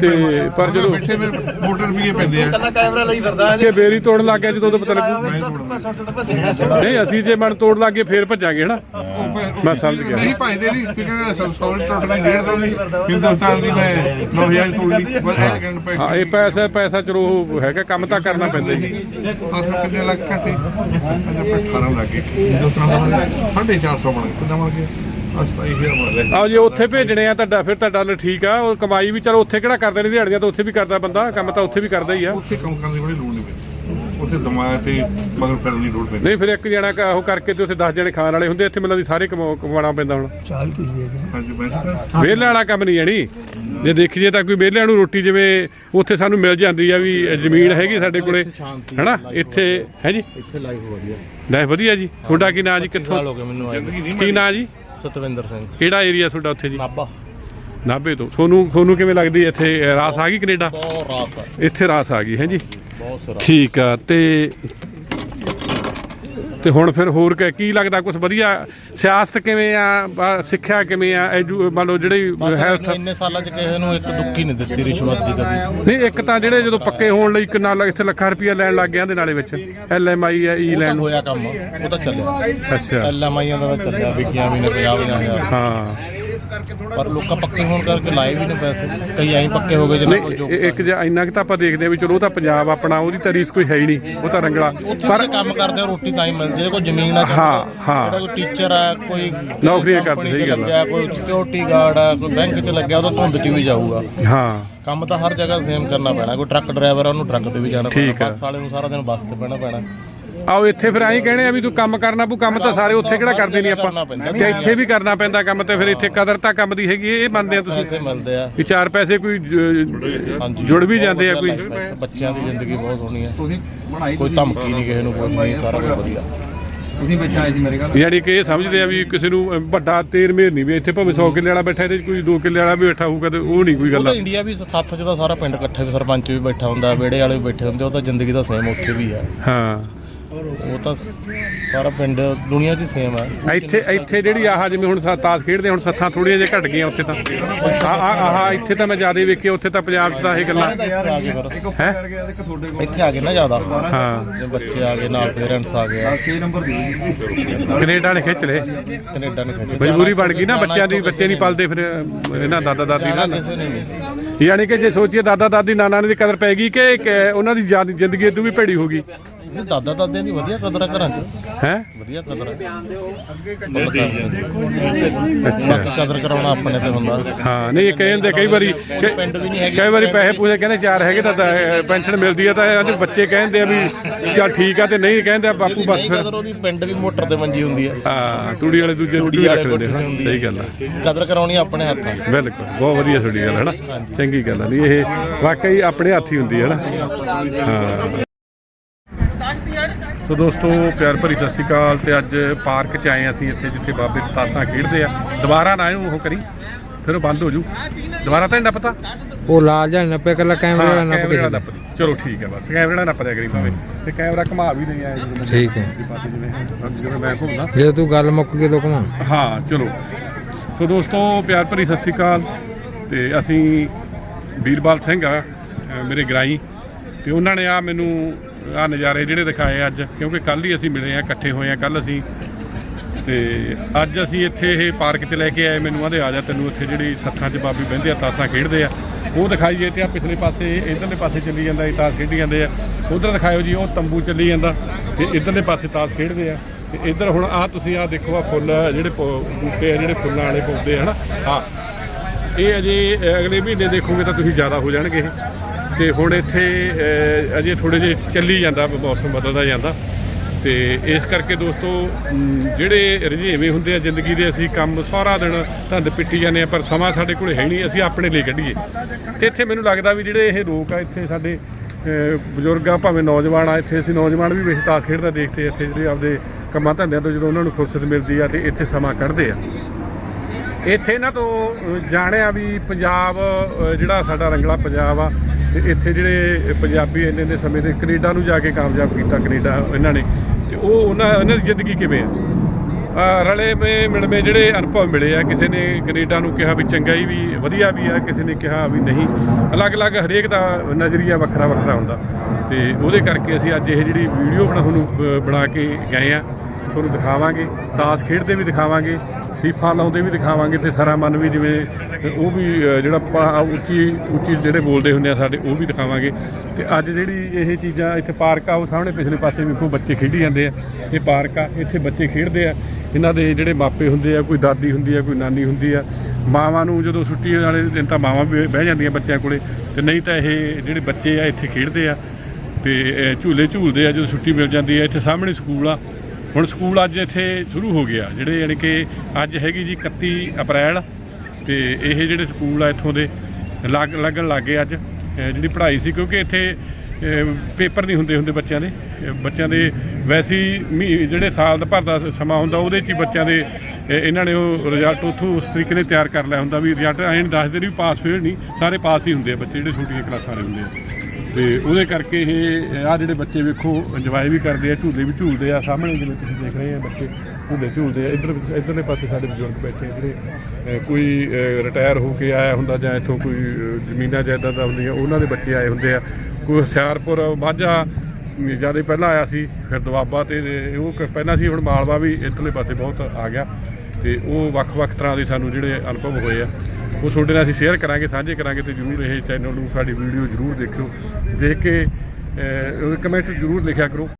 S1: ਤੇ ਪਰ ਜਦੋਂ
S5: ਬੈਠੇ ਮੇਰੇ ਮੋਟਰ ਇਹ ਪੈਂਦੇ ਆ।
S6: ਕੈਮਰਾ ਲਈ ਫਿਰਦਾ
S1: ਕਿ ਬੇਰੀ ਤੋੜਨ ਲੱਗ ਗਿਆ ਜਦੋਂ ਉਦੋਂ ਪਤਾ ਲੱਗੂ। ਨਹੀਂ ਅਸੀਂ ਜੇ ਮਨ ਤੋੜ ਲੱਗੇ ਫੇਰ ਭੱਜਾਂਗੇ ਹਨਾ। ਮੈਂ ਸਮਝ ਗਿਆ।
S5: ਨਹੀਂ ਭਾਈਦੇ ਨਹੀਂ ਕਿਉਂਕਿ ਸੌ ਟੁੱਟ ਗਈ 150 ਦੀ ਹਿੰਦੁਸਤਾਨ ਦੀ ਮੈਂ 9000 ਤੋੜ ਲਈ।
S1: ਹਾਂ ਇਹ ਪੈਸਾ ਪੈਸਾ ਚਲੋ ਹੈਗਾ ਕੰਮ ਤਾਂ ਕਰਨਾ ਪੈਂਦਾ ਜੀ
S5: ਅਸਲ ਕਿੰਨੇ ਲੱਖ ਘੰਟੇ ਅਜੇ 18 ਲੱਗੇ ਹਿੰਦੁਸਤਾਨ ਦਾ ਬਣ ਗਿਆ। 450 ਬਣ ਗਿਆ। ਕਿੰਨਾ ਬਣ ਗਿਆ? ਇਹ
S1: ਆਓ ਜੇ ਉੱਥੇ ਭੇਜਣੇ ਆ ਤਾਂ ਫਿਰ ਤਾਂ ਡਾਲਰ ਠੀਕ ਆ। ਉਹ ਕਮਾਈ ਵੀ ਚਲੋ ਉੱਥੇ ਕਿਹੜਾ ਕਰਦੇ ਨੇ ਦਿਹਾੜੀਆਂ ਤਾਂ ਉੱਥੇ ਵੀ ਕਰਦਾ ਬੰਦਾ ਕੰਮ ਤਾਂ ਉੱਥੇ ਵੀ ਕਰਦਾ ਹੀ ਆ।
S5: ਉੱਥੇ ਕੰਮ ਕਰਨ ਦੀ ਬੜੀ ਲੋੜ ਨਹੀਂ ਪੈਂਦੀ। ਉੱਥੇ ਦਿਮਾਗ ਤੇ ਮਗਰ ਕਰਨ ਦੀ ਲੋੜ ਪੈਂਦੀ।
S1: ਨਹੀਂ ਫਿਰ ਇੱਕ ਜਣਾ ਕ- ਉਹ ਕਰਕੇ ਤੇ ਉੱਥੇ 10 ਜਣੇ ਖਾਣ ਵਾਲੇ ਹੁੰਦੇ ਇੱਥੇ ਮੈਨੂੰ ਲੱਗਦੀ ਸਾਰੇ ਕਮਾ- ਕਮਾਉਣਾ ਪੈਂਦਾ ਹੁਣ।
S5: ਹਾਂਜੀ ਮੈਂ ਤਾਂ
S1: ਵਿਹਲੇ ਵਾਲਾ ਕੰਮ ਨਹੀਂ ਜਾਣੀ ਜੇ ਦੇਖੀਏ ਤਾਂ ਕੋਈ ਵਿਹਲਿਆਂ ਨੂੰ ਰੋਟੀ ਜਿਵੇਂ ਉੱਥੇ ਸਾਨੂੰ ਮਿਲ ਜਾਂਦੀ ਆ ਵੀ ਜ਼ਮੀਨ ਹੈਗੀ ਸਾਡੇ ਕੋਲੇ। ਹੈਨਾ? ਇੱਥੇ ਹੈ ਜੀ?
S7: ਇੱਥੇ ਲਾਈਫ ਵਧੀਆ।
S1: ਲੈ ਵਧੀਆ ਜੀ। ਤੁਹਾਡਾ ਕੀ ਨਾਂ ਜੀ? ਕਿੱਥੋਂ?
S7: ਹੋ ਮੈਨੂੰ ਆਏ।
S1: ਕੀ ਨਾਂ ਜੀ?
S7: ਸਤਵਿੰਦਰ ਸਿੰਘ।
S1: ਕਿਹੜਾ ਏਰੀਆ ਤੁਹਾਡਾ ਉੱਥੇ ਜੀ?
S7: ਨਾਭਾ।
S1: ਨਾਭੇ ਤੋਂ। ਤੁਹਾਨੂੰ ਤੁਹਾਨੂੰ ਕਿਵੇਂ ਲੱਗਦੀ ਇੱਥੇ ਰਾਸ ਆ ਗਈ ਕੈਨੇਡਾ?
S7: ਬਹੁਤ ਰਾਤ ਆ
S1: ਇੱਥੇ ਰਾਸ ਆ ਗਈ ਹੈ ਜੀ?
S7: ਬਹੁਤ ਸਰਾ
S1: ਠੀਕ ਆ ਤੇ ਤੇ ਹੁਣ ਫਿਰ ਹੋਰ ਕੀ- ਕੀ ਲੱਗਦਾ ਕੁਝ ਵਧੀਆ? ਸਿਆਸਤ ਕਿਵੇਂ ਆ? ਬ- ਸਿੱਖਿਆ ਕਿਵੇਂ ਆ? ਐਜੂ ਮੰਨ ਲਓ ਜਿਹੜੀ ਹੈਲਥ
S7: ਇੰਨੇ ਸਾਲਾਂ ਚ ਕਿਸੇ ਨੂੰ ਇੱਕ ਦੁੱਕੀ ਨਹੀਂ ਦਿੱਤੀ ਰਿਸ਼ਵਤ ਦੀ ਕਦੀ।
S1: ਨਹੀਂ ਇੱਕ ਤਾਂ ਜਿਹੜੇ ਜਦੋਂ ਪੱਕੇ ਹੋਣ ਲਈ ਕਿੰਨਾ ਲੱਖ ਇੱਥੇ ਲੱਖਾਂ ਰੁਪਇਆ ਲੈਣ ਲੱਗ ਗਿਆ ਦੇ ਨਾਲੇ ਵਿੱਚ। ਐਲ ਐਮ ਆਈ ਆ ਈ
S7: ਉਹ ਤਾਂ
S1: ਲੈਣ
S7: ਹੋਇਆ ਕੰਮ ਉਹ ਤਾਂ ਚੱਲਿਆ।
S1: ਅੱਛਾ।
S7: ਐਲਐਮਆਈਆਂ ਦਾ ਤਾਂ ਚੱਲਿਆ ਵਿਕੀਆਂ ਵੀ ਨੇ 50 ਹਜ਼ਾਰ।
S1: ਹਾਂ।
S7: ਪਰ ਲੋਕਾਂ ਪੱਕੇ ਹੋਣ ਕਰਕੇ ਲਾਏ ਵੀ ਨੇ ਪੈਸੇ। ਕਈ ਐਂ ਪੱਕੇ ਹੋ ਗਏ ਜਿਹਨਾਂ ਕੋਲ ਜੋ
S1: ਇੱਕ ਜਿਹਾ ਇੰਨਾ ਕਿ ਤਾਂ ਆਪਾਂ ਦੇਖਦੇ ਆ ਵੀ ਚਲੋ ਉਹ ਤਾਂ ਪੰਜਾਬ ਆਪਣਾ ਉਹਦੀ ਤਾਂ ਰੀਸ ਕੋਈ ਹੈ ਹੀ ਨਹੀਂ ਉਹ ਤਾਂ ਰੰਗਲਾ। ਪਰ
S7: ਕੰਮ ਕਰਦੇ ਆ ਰੋਟੀ ਤਾਂ ਹੀ ਮਿਲਦੀ ਜਿਹਦੇ ਕੋਲ ਜ਼ਮੀਨ ਆ
S1: ਹਾਂ, ਹਾਂ।
S7: ਜਿਹੜਾ ਕੋਈ ਟੀਚਰ ਆ ਕੋਈ
S1: ਨੌਕਰੀਆਂ ਕਰਦੇ,
S7: company
S1: ਸਹੀ
S7: 'ਚ
S1: ਗੱਲ ਆ।
S7: ਲੱਗਿਆ, ਕੋਈ ਸਿਕਿਉਰਿਟੀ ਗਾਰਡ ਆ ਕੋਈ ਬੈਂਕ 'ਚ ਲੱਗਿਆ ਉਹ ਤਾਂ ਧੁੰਦ 'ਚ ਵੀ ਜਾਊਗਾ।
S1: ਹਾਂ।
S7: ਕੰਮ ਤਾਂ ਹਰ ਜਗ੍ਹਾ ਸੇਮ ਕਰਨਾ ਪੈਣਾ ਕੋਈ ਟਰੱਕ ਡਰਾਈਵਰ ਆ ਉਹਨੂੰ ਟਰੱਕ ਤੇ ਵੀ ਜਾਣਾ
S1: ਠੀਕ
S7: ਪੈਣਾ
S1: ਆ।
S7: ਬੱਸ ਵਾਲੇ ਨੂੰ ਸਾਰਾ ਦਿਨ ਬੱਸ ਤੇ ਬਹਿਣਾ ਪੈਣਾ।
S1: ਆਓ ਇੱਥੇ ਫਿਰ ਐਂ ਕਹਿਣੇ ਆ ਵੀ ਤੂੰ ਕੰਮ ਕਰਨਾ ਪਊ ਕੰਮ ਤਾਂ ਸਾਰੇ ਉੱਥੇ ਕਿਹੜਾ ਕਰਦੇ ਨਹੀਂ ਆਪਾਂ। ਤੇ ਇੱਥੇ ਵੀ ਕਰਨਾ ਪੈਂਦਾ ਕੰਮ ਤੇ ਫਿਰ ਇੱਥੇ ਕਦਰ ਤਾਂ ਕੰਮ ਦੀ ਹੈਗੀ ਇਹ ਮੰਨਦੇ ਆ ਤੁਸੀਂ?
S7: ਪੈਸੇ ਮਿਲਦੇ ਆ।
S1: ਵੀ ਚਾਰ ਪੈਸੇ ਕੋਈ ਜ-
S7: ਹਾਂਜੀ।
S1: ਜੁੜ ਵੀ ਜਾਂਦੇ ਆ ਕੋਈ।
S7: ਬੱਚਿਆਂ ਦੀ ਜ਼ਿੰਦਗੀ ਬਹੁਤ ਸੋਹਣੀ ਹੈ ਤੁਸੀਂ ਬਣਾਈ ਕੋਈ ਧਮਕੀ ਨਹੀਂ ਕਿਸੇ ਨੂੰ ਕੋਈ ਨਹੀਂ ਸਾਰਾ ਕੁਝ ਵਧੀਆ।
S1: ਯਾਨੀ ਕਿ ਇਹ ਸਮਝਦੇ ਆ ਵੀ ਕਿਸੇ ਨੂੰ ਵੱਡਾ ਤੇਰ ਮੇਰ ਨਹੀਂ ਵੀ ਇੱਥੇ ਭਾਵੇਂ 100 ਕਿੱਲੇ ਵਾਲਾ ਬੈਠਾ ਇਹਦੇ 'ਚ ਕੋਈ 2 ਕਿੱਲੇ ਵਾਲਾ ਵੀ ਬੈਠਾ ਹੋਊਗਾ ਤੇ ਉਹ ਨਹੀਂ ਕੋਈ
S7: ਉਹ
S1: ਗੱਲ।
S7: ਤਾਂ ਇੰਡੀਆ ਵੀ ਸੱਥ 'ਚ ਤਾਂ ਸਾਰਾ ਪਿੰਡ ਇਕੱਠੇ ਵੀ ਸਰਪੰਚ ਵੀ ਬੈਠਾ ਹੁੰਦਾ ਵਿਹੜੇ ਵਾਲੇ ਵੀ ਬੈਠੇ ਹੁੰਦੇ ਉਹ ਤਾਂ ਜ਼ਿੰਦਗੀ ਦਾ ਸੇਮ ਉੱਥੇ ਵੀ ਹੈ
S1: ਹਾਂ।
S7: ਉਹ ਤਾਂ ਸਾਰਾ ਪਿੰਡ ਦੁਨੀਆ 'ਚ ਸੇਮ ਹੈ
S1: ਇੱਥੇ ਇੱਥੇ ਜਿਹੜੀ ਆਹ ਜਿਵੇਂ ਹੁਣ ਸਾ- ਤਾਸ਼ ਖੇਡਦੇ ਹੁਣ ਸੱਥਾਂ ਥੋੜੀਆਂ ਜਿਹਾ ਘਟ ਗਈਆਂ ਉੱਥੇ ਤਾਂ। ਆ ਆ ਆਹ ਇੱਥੇ ਤਾਂ ਮੈਂ ਜ਼ਿਆਦਾ ਵੇਖੀ ਉੱਥੇ ਤਾਂ ਪੰਜਾਬ 'ਚ ਤਾਂ ਇਹ ਗੱਲਾਂ।
S7: ਆ ਗਏ ਫਿਰ।
S1: ਹੈ?
S7: ਇੱਥੇ ਆ ਗਏ ਨਾ ਜ਼ਿਆਦਾ।
S1: ਹਾਂ।
S7: ਜੇ ਬੱਚੇ ਆ ਗਏ ਨਾਲ ਪੇਰੈਂਟਸ ਆ ਗਏ
S1: ਕੈਨੇਡਾ ਨੇ ਖਿੱਚ ਲਏ।
S7: ਕੈਨੇਡਾ ਨੇ ਖੇਡੇ
S1: ਮਜਬੂਰੀ ਬਣ ਗਈ ਨਾ ਬੱਚਿਆਂ ਦੀ ਬੱਚੇ ਨਹੀਂ ਪਲਦੇ ਫਿਰ ਇਹਨਾਂ ਦਾਦਾ ਦਾਦੀ ਨਾਲ।
S7: ਕਿਸੇ ਨੇ ਨਹੀਂ।
S1: ਯਾਨੀ ਕਿ ਜੇ ਸੋਚੀਏ ਦਾਦਾ ਦਾਦੀ ਨਾਨਾ ਦੀ ਕਦਰ ਪੈ ਗਈ ਕਿ ਉਹਨਾਂ ਦੀ ਜ਼ਿਆ- ਜ਼ਿੰਦਗੀ ਤੋਂ ਵੀ ਭੈੜੀ ਹੋ ਗਈ।
S7: ਇਹ ਦਾਦਾ ਦਾਦਿਆਂ ਦੀ ਵਧੀਆ ਕਦਰ ਆ ਘਰਾਂ 'ਚ।
S1: ਹੈ?
S7: ਵਧੀਆ ਕਦਰ। ਆ
S1: ਅੱਛਾ।
S7: ਬਾਕੀ ਕਦਰ ਕਰਾਉਣਾ ਆਪਣੇ ਤੇ ਹੁੰਦਾ।
S1: ਹਾਂ ਨਹੀਂ ਇਹ ਕਹਿੰਦੇ ਕਈ ਵਾਰੀ
S7: ਪਿੰਡ ਵੀ ਨਹੀਂ ਹੈਗੇ।
S1: ਕਈ ਵਾਰੀ ਪੈਸੇ ਪੂਸੇ ਕਹਿੰਦੇ ਚਾਰ ਹੈਗੇ ਤਾਂ ਤਾਂ ਪੈਨਸ਼ਨ ਮਿਲਦੀ ਆ ਤਾਂ ਅੱਜ ਬੱਚੇ ਕਹਿੰਦੇ ਆ ਵੀ ਚੱਲ ਠੀਕ ਆ ਤੇ ਨਹੀਂ ਕਹਿੰਦੇ ਆ ਬਾਪੂ ਬਸ
S7: ਨਹੀਂ
S1: ਫਿਰ
S7: ਕਦਰ ਉਹਦੀ ਪਿੰਡ ਵੀ ਮੋਟਰ ਤੇ ਮੰਜੀ ਹੁੰਦੀ ਹੈ
S1: ਹਾਂ ਤੂੜੀ ਵਾਲੇ ਦੂਜੇ ਤੂੜੀ ਰੱਖ ਲੈਂਦੇ ਹਾਂ ਸਹੀ ਗੱਲ ਆ।
S7: ਕਦਰ ਕਰਾਉਣੀ ਆਪਣੇ ਹੱਥ ਆ
S1: ਬਿਲਕੁਲ ਬਹੁਤ ਵਧੀਆ ਤੁਹਾਡੀ ਗੱਲ ਹੈ ਨਾ? ਚੰਗੀ ਗੱਲ ਆ ਨਹੀਂ ਇਹ ਵਾਕਈ ਆਪਣੇ ਹੱਥ ਹੀ ਹੁੰਦੀ ਹੈ ਨਾ? ਹਾਂ। ਸੋ ਦੋਸਤੋ ਪਿਆਰ ਭਰੀ ਸਤਿ ਸ਼੍ਰੀ ਅਕਾਲ ਤੇ ਅੱਜ ਪਾਰਕ 'ਚ ਆਏ ਅਸੀਂ ਇੱਥੇ ਜਿੱਥੇ ਬਾਬੇ ਤਾਸਾਂ ਖੇਡਦੇ ਆ। ਦੁਬਾਰਾ ਨਾ ਇਹਨੂੰ ਉਹ ਕਰੀ ਫਿਰ ਉਹ ਬੰਦ ਹੋ ਜੂ। ਦੁਬਾਰਾ ਤਾਂ ਨਹੀਂ ਪਤਾ
S8: ਉਹ ਲਾਲ ਜਾਂ ਨੱਪੇ ਕੱਲਾ ਕੈਮਰੇ ਵਾਲਾ ਨੱਪ ਕੇ।
S1: ਚਲੋ ਠੀਕ ਹੈ ਬਸ ਕੈਮਰੇ ਨਾਲ ਨੱਪ ਦਿਆ ਕਰੀ ਭਾਵੇਂ। ਤੇ ਕੈਮਰਾ ਘੁਮਾ ਵੀ ਨਹੀਂ ਆਇਆ
S8: ਠੀਕ ਹੈ।
S1: ਜਿਵੇਂ ਮੈਂ ਘੁੰਮਦਾ।
S8: ਜੇ ਤੂੰ ਗੱਲ ਮੁੱਕ ਗਈ ਤਾਂ ਕਮਾ
S1: ਹਾਂ ਚਲੋ। ਸੋ ਦੋਸਤੋ ਪਿਆਰ ਭਰੀ ਸਤਿ ਸ਼੍ਰੀ ਅਕਾਲ। ਤੇ ਅਸੀਂ ਵੀਰਬਾਲ ਸਿੰਘ ਆ ਮੇਰੇ ਗਰਾਈ ਤੇ ਉਹਨਾਂ ਨੇ ਆ ਮੈਨੂੰ ਆ ਨਜ਼ਾਰੇ ਜਿਹੜੇ ਦਿਖਾਏ ਅੱਜ, ਕਿਉਂਕਿ ਕੱਲ ਹੀ ਅਸੀਂ ਮਿਲੇ ਆ ਇਕੱਠੇ ਹੋਏ ਆ ਕੱਲ ਅਸੀਂ। ਤੇ ਅੱਜ ਅਸੀਂ ਇੱਥੇ ਇਹ ਪਾਰਕ 'ਚ ਲੈ ਕੇ ਆਏ, ਮੈਨੂੰ ਆਂਦੇ ਆ ਜਾ ਤੈਨੂੰ ਇੱਥੇ ਜਿਹੜੀ ਸੱਥਾਂ 'ਚ ਬਾਬੀ ਬਹਿੰਦੇ ਆ, ਤਾਸਾਂ ਖੇਡਦੇ ਆ। ਉਹ ਦਿਖਾਈਏ ਤੇ ਆ ਪਿਛਲੇ ਪਾਸੇ, ਇਧਰਲੇ ਪਾਸੇ ਚੱਲੀ ਜਾਂਦਾ, ਇਹ ਤਾਸ ਖੇਡੀ ਜਾਂਦੇ ਆ। ਉਧਰ ਦਿਖਾਇਓ ਜੀ, ਉਹ ਤੰਬੂ ਚੱਲੀ ਜਾਂਦਾ, ਤੇ ਇਧਰਲੇ ਪਾਸੇ ਤਾਸ ਖੇਡਦੇ ਆ। ਤੇ ਇਧਰ ਹੁਣ ਆ ਤੁਸੀਂ ਆ ਦੇਖੋ ਆ ਫੁੱਲ ਜਿਹੜੇ ਪੌ- ਬੂਟੇ ਆ, ਜਿਹੜੇ ਫੁੱਲਾਂ ਵਾਲੇ ਪੌਦੇ ਆ, ਹਨਾ? ਆ ਇਹ ਅਜੇ, ਅਗਲੇ ਮਹੀਨੇ ਦੇਖੋਗੇ ਤਾਂ ਤੁਸੀਂ ਜ਼ਿਆਦਾ ਹੋ ਜਾਣਗੇ ਇਹ। ਤੇ ਹੁਣ ਇੱਥੇ ਅਜੇ ਥੋੜੇ ਜਿਹੇ ਚੱਲੀ ਜਾਂਦਾ ਮੌਸਮ ਬਦਲਦਾ ਜਾਂਦਾ। ਤੇ ਇਸ ਕਰਕੇ ਦੋਸਤੋ ਜਿਹੜੇ ਰੁਝੇਵੇਂ ਹੁੰਦੇ ਆ ਜ਼ਿੰਦਗੀ ਦੇ ਅਸੀਂ ਕੰਮ ਸਾਰਾ ਦਿਨ ਧੰਦ ਪਿੱਟੀ ਜਾਂਦੇ ਆ ਪਰ ਸਮਾਂ ਸਾਡੇ ਕੋਲ ਹੈ ਨਹੀਂ ਅਸੀਂ ਆਪਣੇ ਲਈ ਕੱਢੀਏ। ਤੇ ਇੱਥੇ ਮੈਨੂੰ ਲੱਗਦਾ ਵੀ ਜਿਹੜੇ ਇਹ ਲੋਕ ਆ ਇੱਥੇ ਸਾਡੇ ਅ, ਬਜ਼ੁਰਗ ਆ ਭਾਵੇਂ ਨੌਜਵਾਨ ਆ ਇੱਥੇ ਅਸੀਂ ਨੌਜਵਾਨ ਵੀ ਵੇਖ ਤਾਸ਼ ਖੇਡਦਾ ਦੇਖਦੇ ਇੱਥੇ ਜਿਹੜੇ ਆਪਦੇ ਕੰਮਾਂ ਧੰਦਿਆਂ ਤੋਂ ਜਦੋਂ ਉਹਨਾਂ ਨੂੰ ਫੁਰਸਤ ਮਿਲਦੀ ਆ ਤੇ ਇੱਥੇ ਸਮਾਂ ਕੱਢਦੇ ਆ। ਇੱਥੇ ਇਹਨਾਂ ਤੋਂ ਜਾਣਿਆ ਵੀ ਪੰਜਾਬ ਜਿਹੜਾ ਸਾਡਾ ਰੰਗਲਾ ਪੰਜਾਬ ਆ ਤੇ ਇੱਥੇ ਜਿਹੜੇ ਪੰਜਾਬੀ ਇੰਨੇ ਇੰਨੇ ਸਮੇਂ ਦੇ ਕੈਨੇਡਾ ਨੂੰ ਜਾ ਕੇ ਕਾਮਯਾਬ ਕੀਤਾ ਕੈਨੇਡਾ ਇਹਨਾਂ ਨੇ। ਤੇ ਉਹ ਉਹਨਾਂ ਇਹਨਾਂ ਦੀ ਜ਼ਿੰਦਗੀ ਕਿਵੇਂ ਆ? ਰਲੇ ਮੇ ਮਿਲਵੇਂ ਜਿਹੜੇ ਅਨੁਭਵ ਮਿਲੇ ਆ ਕਿਸੇ ਨੇ ਕੈਨੇਡਾ ਨੂੰ ਕਿਹਾ ਵੀ ਚੰਗਾ ਹੀ ਵੀ ਵਧੀਆ ਵੀ ਆ ਕਿਸੇ ਨੇ ਕਿਹਾ ਵੀ ਨਹੀਂ। ਅਲੱਗ-ਅਲੱਗ ਹਰੇਕ ਦਾ ਨਜ਼ਰੀਆ ਵੱਖਰਾ ਵੱਖਰਾ ਹੁੰਦਾ। ਤੇ ਉਹਦੇ ਕਰਕੇ ਅਸੀਂ ਅੱਜ ਇਹ ਜਿਹੜੀ ਵੀਡੀਓ ਬਣਾ ਤੁਹਾਨੂੰ ਅ, ਬਣਾ ਕੇ ਗਏ ਆ। ਤੁਹਾਨੂੰ ਦਿਖਾਵਾਂਗੇ, ਤਾਸ਼ ਖੇਡਦੇ ਵੀ ਦਿਖਾਵਾਂਗੇ, ਸੀਫਾ ਲਾਉਂਦੇ ਵੀ ਦਿਖਾਵਾਂਗੇ, ਤੇ ਸਾਰਾ ਮਨ ਵੀ ਜਿਵੇਂ, ਉਹ ਵੀ ਜਿਹੜਾ ਪਾ- ਉੱਚੀ ਉੱਚੀ ਜਿਹੜੇ ਬੋਲਦੇ ਹੁੰਦੇ ਆ ਸਾਡੇ, ਉਹ ਵੀ ਦਿਖਾਵਾਂਗੇ। ਤੇ ਅੱਜ ਜਿਹੜੀ ਇਹ ਚੀਜ਼ਾਂ ਇੱਥੇ ਪਾਰਕ ਆ, ਉਹ ਸਾਹਮਣੇ ਪਿਛਲੇ ਪਾਸੇ ਵੀ ਵੇਖੋ, ਬੱਚੇ ਖੇਡੀ ਜਾਂਦੇ ਆ। ਇਹ ਪਾਰਕ ਆ, ਇੱਥੇ ਬੱਚੇ ਖੇਡਦੇ ਆ। ਇਹਨਾਂ ਦੇ ਜਿਹੜੇ ਮਾਪੇ ਹੁੰਦੇ ਆ, ਕੋਈ ਦਾਦੀ ਹੁੰਦੀ ਆ, ਕੋਈ ਨਾਨੀ ਹੁੰਦੀ ਆ, ਮਾਵਾਂ ਨੂੰ ਜਦੋਂ ਛੁੱਟੀ ਵਾਲੇ ਦਿਨ ਤਾਂ ਮਾਵਾਂ ਵੀ ਬਹਿ ਜਾਂਦੀਆਂ ਬੱਚਿਆਂ ਕੋਲੇ, ਤੇ ਨਹੀਂ ਤਾਂ ਇਹ ਜਿਹੜੇ ਬੱਚੇ ਆ, ਇੱਥੇ ਖੇਡਦੇ ਆ। ਤੇ ਝੂਲੇ ਝੂਲਦੇ ਆ ਜਦੋਂ ਛੁੱਟੀ ਮਿਲ ਜਾਂਦੀ ਹੈ ਇੱਥੇ ਸਾਹਮਣੇ ਸਕੂਲ ਆ। ਹੁਣ ਸਕੂਲ ਅੱਜ ਇੱਥੇ ਸ਼ੁਰੂ ਹੋ ਗਿਆ, ਜਿਹੜੇ ਯਾਨੀ ਕਿ ਅੱਜ ਹੈਗੀ ਜੀ 31 ਅਪ੍ਰੈਲ ਤੇ ਇਹ ਜਿਹੜੇ ਸਕੂਲ ਆ ਇੱਥੋਂ ਦੇ, ਲੱਗ, ਲੱਗਣ ਲੱਗੇ ਅੱਜ। ਜਿਹੜੀ ਪੜ੍ਹਾਈ ਸੀ, ਕਿਉਂਕਿ ਇੱਥੇ ਪੇਪਰ ਨਹੀਂ ਹੁੰਦੇ ਹੁੰਦੇ ਬੱਚਿਆਂ ਦੇ। ਬੱਚਿਆਂ ਦੇ ਵੈਸੇ ਹੀ ਜਿਹੜੇ ਸਾਲ ਦਾ ਭਰ ਦਾ ਸਮਾਂ ਹੁੰਦਾ, ਉਹਦੇ 'ਚ ਹੀ ਬੱਚਿਆਂ ਦੇ ਇਹਨਾਂ ਨੇ ਉਹ ਰਿਜ਼ਲਟ ਉੱਥੋਂ ਉਸ ਤਰੀਕੇ ਨਾਲ ਤਿਆਰ ਕਰ ਲਿਆ ਹੁੰਦਾ ਵੀ ਰਿਜ਼ਲਟ ਐਂ ਨਹੀਂ ਦੱਸਦੇ ਵੀ ਪਾਸ ਫੇਲ ਨਹੀਂ, ਸਾਰੇ ਪਾਸ ਹੀ ਹੁੰਦੇ ਆ ਬੱਚੇ, ਜਿਹੜੇ ਛੋਟੀਆਂ ਕਲਾਸਾਂ ਦੇ ਹੁੰਦੇ ਆ। ਤੇ ਉਹਦੇ ਕਰਕੇ ਇਹ ਆ ਜਿਹੜੇ ਬੱਚੇ ਵੇਖੋ ਇੰਜੋਏ ਵੀ ਕਰਦੇ ਆ ਝੂਲੇ ਵੀ ਝੂਲਦੇ ਆ। ਸਾਹਮਣੇ ਜਿਵੇਂ ਤੁਸੀਂ ਦੇਖ ਰਹੇ ਆ ਬੱਚੇ ਝੂਲੇ ਝੂਲਦੇ ਆ। ਇੱਧਰ ਇੱਧਰਲੇ ਪਾਸੇ ਸਾਡੇ ਬਜ਼ੁਰਗ ਬੈਠੇ ਆ ਜਿਹੜੇ ਕੋਈ ਰਿਟਾਇਰ ਹੋ ਕੇ ਆਇਆ ਹੁੰਦਾ ਜਾਂ ਇੱਥੋਂ ਕੋਈ ਅਹ, ਜ਼ਮੀਨਾਂ ਜਾਇਦਾਦਾਂ ਹੁੰਦੀਆਂ ਉਹਨਾਂ ਦੇ ਬੱਚੇ ਆਏ ਹੁੰਦੇ ਆ। ਕੋਈ ਹੁਸ਼ਿਆਰਪੁਰ ਮਾਝਾ ਜ਼ਿਆਦਾ ਪਹਿਲਾਂ ਆਇਆ ਸੀ ਫਿਰ ਦੁਆਬਾ ਤੇ ਉਹ ਕ- ਪਹਿਲਾਂ ਸੀ ਹੁਣ ਮਾਲਵਾ ਵੀ ਇੱਧਰਲੇ ਪਾਸੇ ਬਹੁਤ ਆ ਗਿਆ। ਤੇ ਉਹ ਵੱਖ-ਵੱਖ ਤਰ੍ਹਾਂ ਦੇ ਸਾਨੂੰ ਜਿਹੜੇ ਅਨੁਭਵ ਹੋਏ ਆ। ਉਹ ਤੁਹਾਡੇ ਨਾਲ ਅਸੀਂ ਸ਼ੇਅਰ ਕਰਾਂਗੇ, ਸਾਂਝੇ ਕਰਾਂਗੇ ਤੇ ਜਰੂਰ ਇਹ ਚੈਨਲ ਨੂੰ, ਸਾਡੀ ਵੀਡੀਓ ਜਰੂਰ ਦੇਖਿਓ, ਦੇਖ ਕੇ ਕਮੈਂਟ ਜਰੂਰ ਲਿਖਿਆ ਕਰੋ।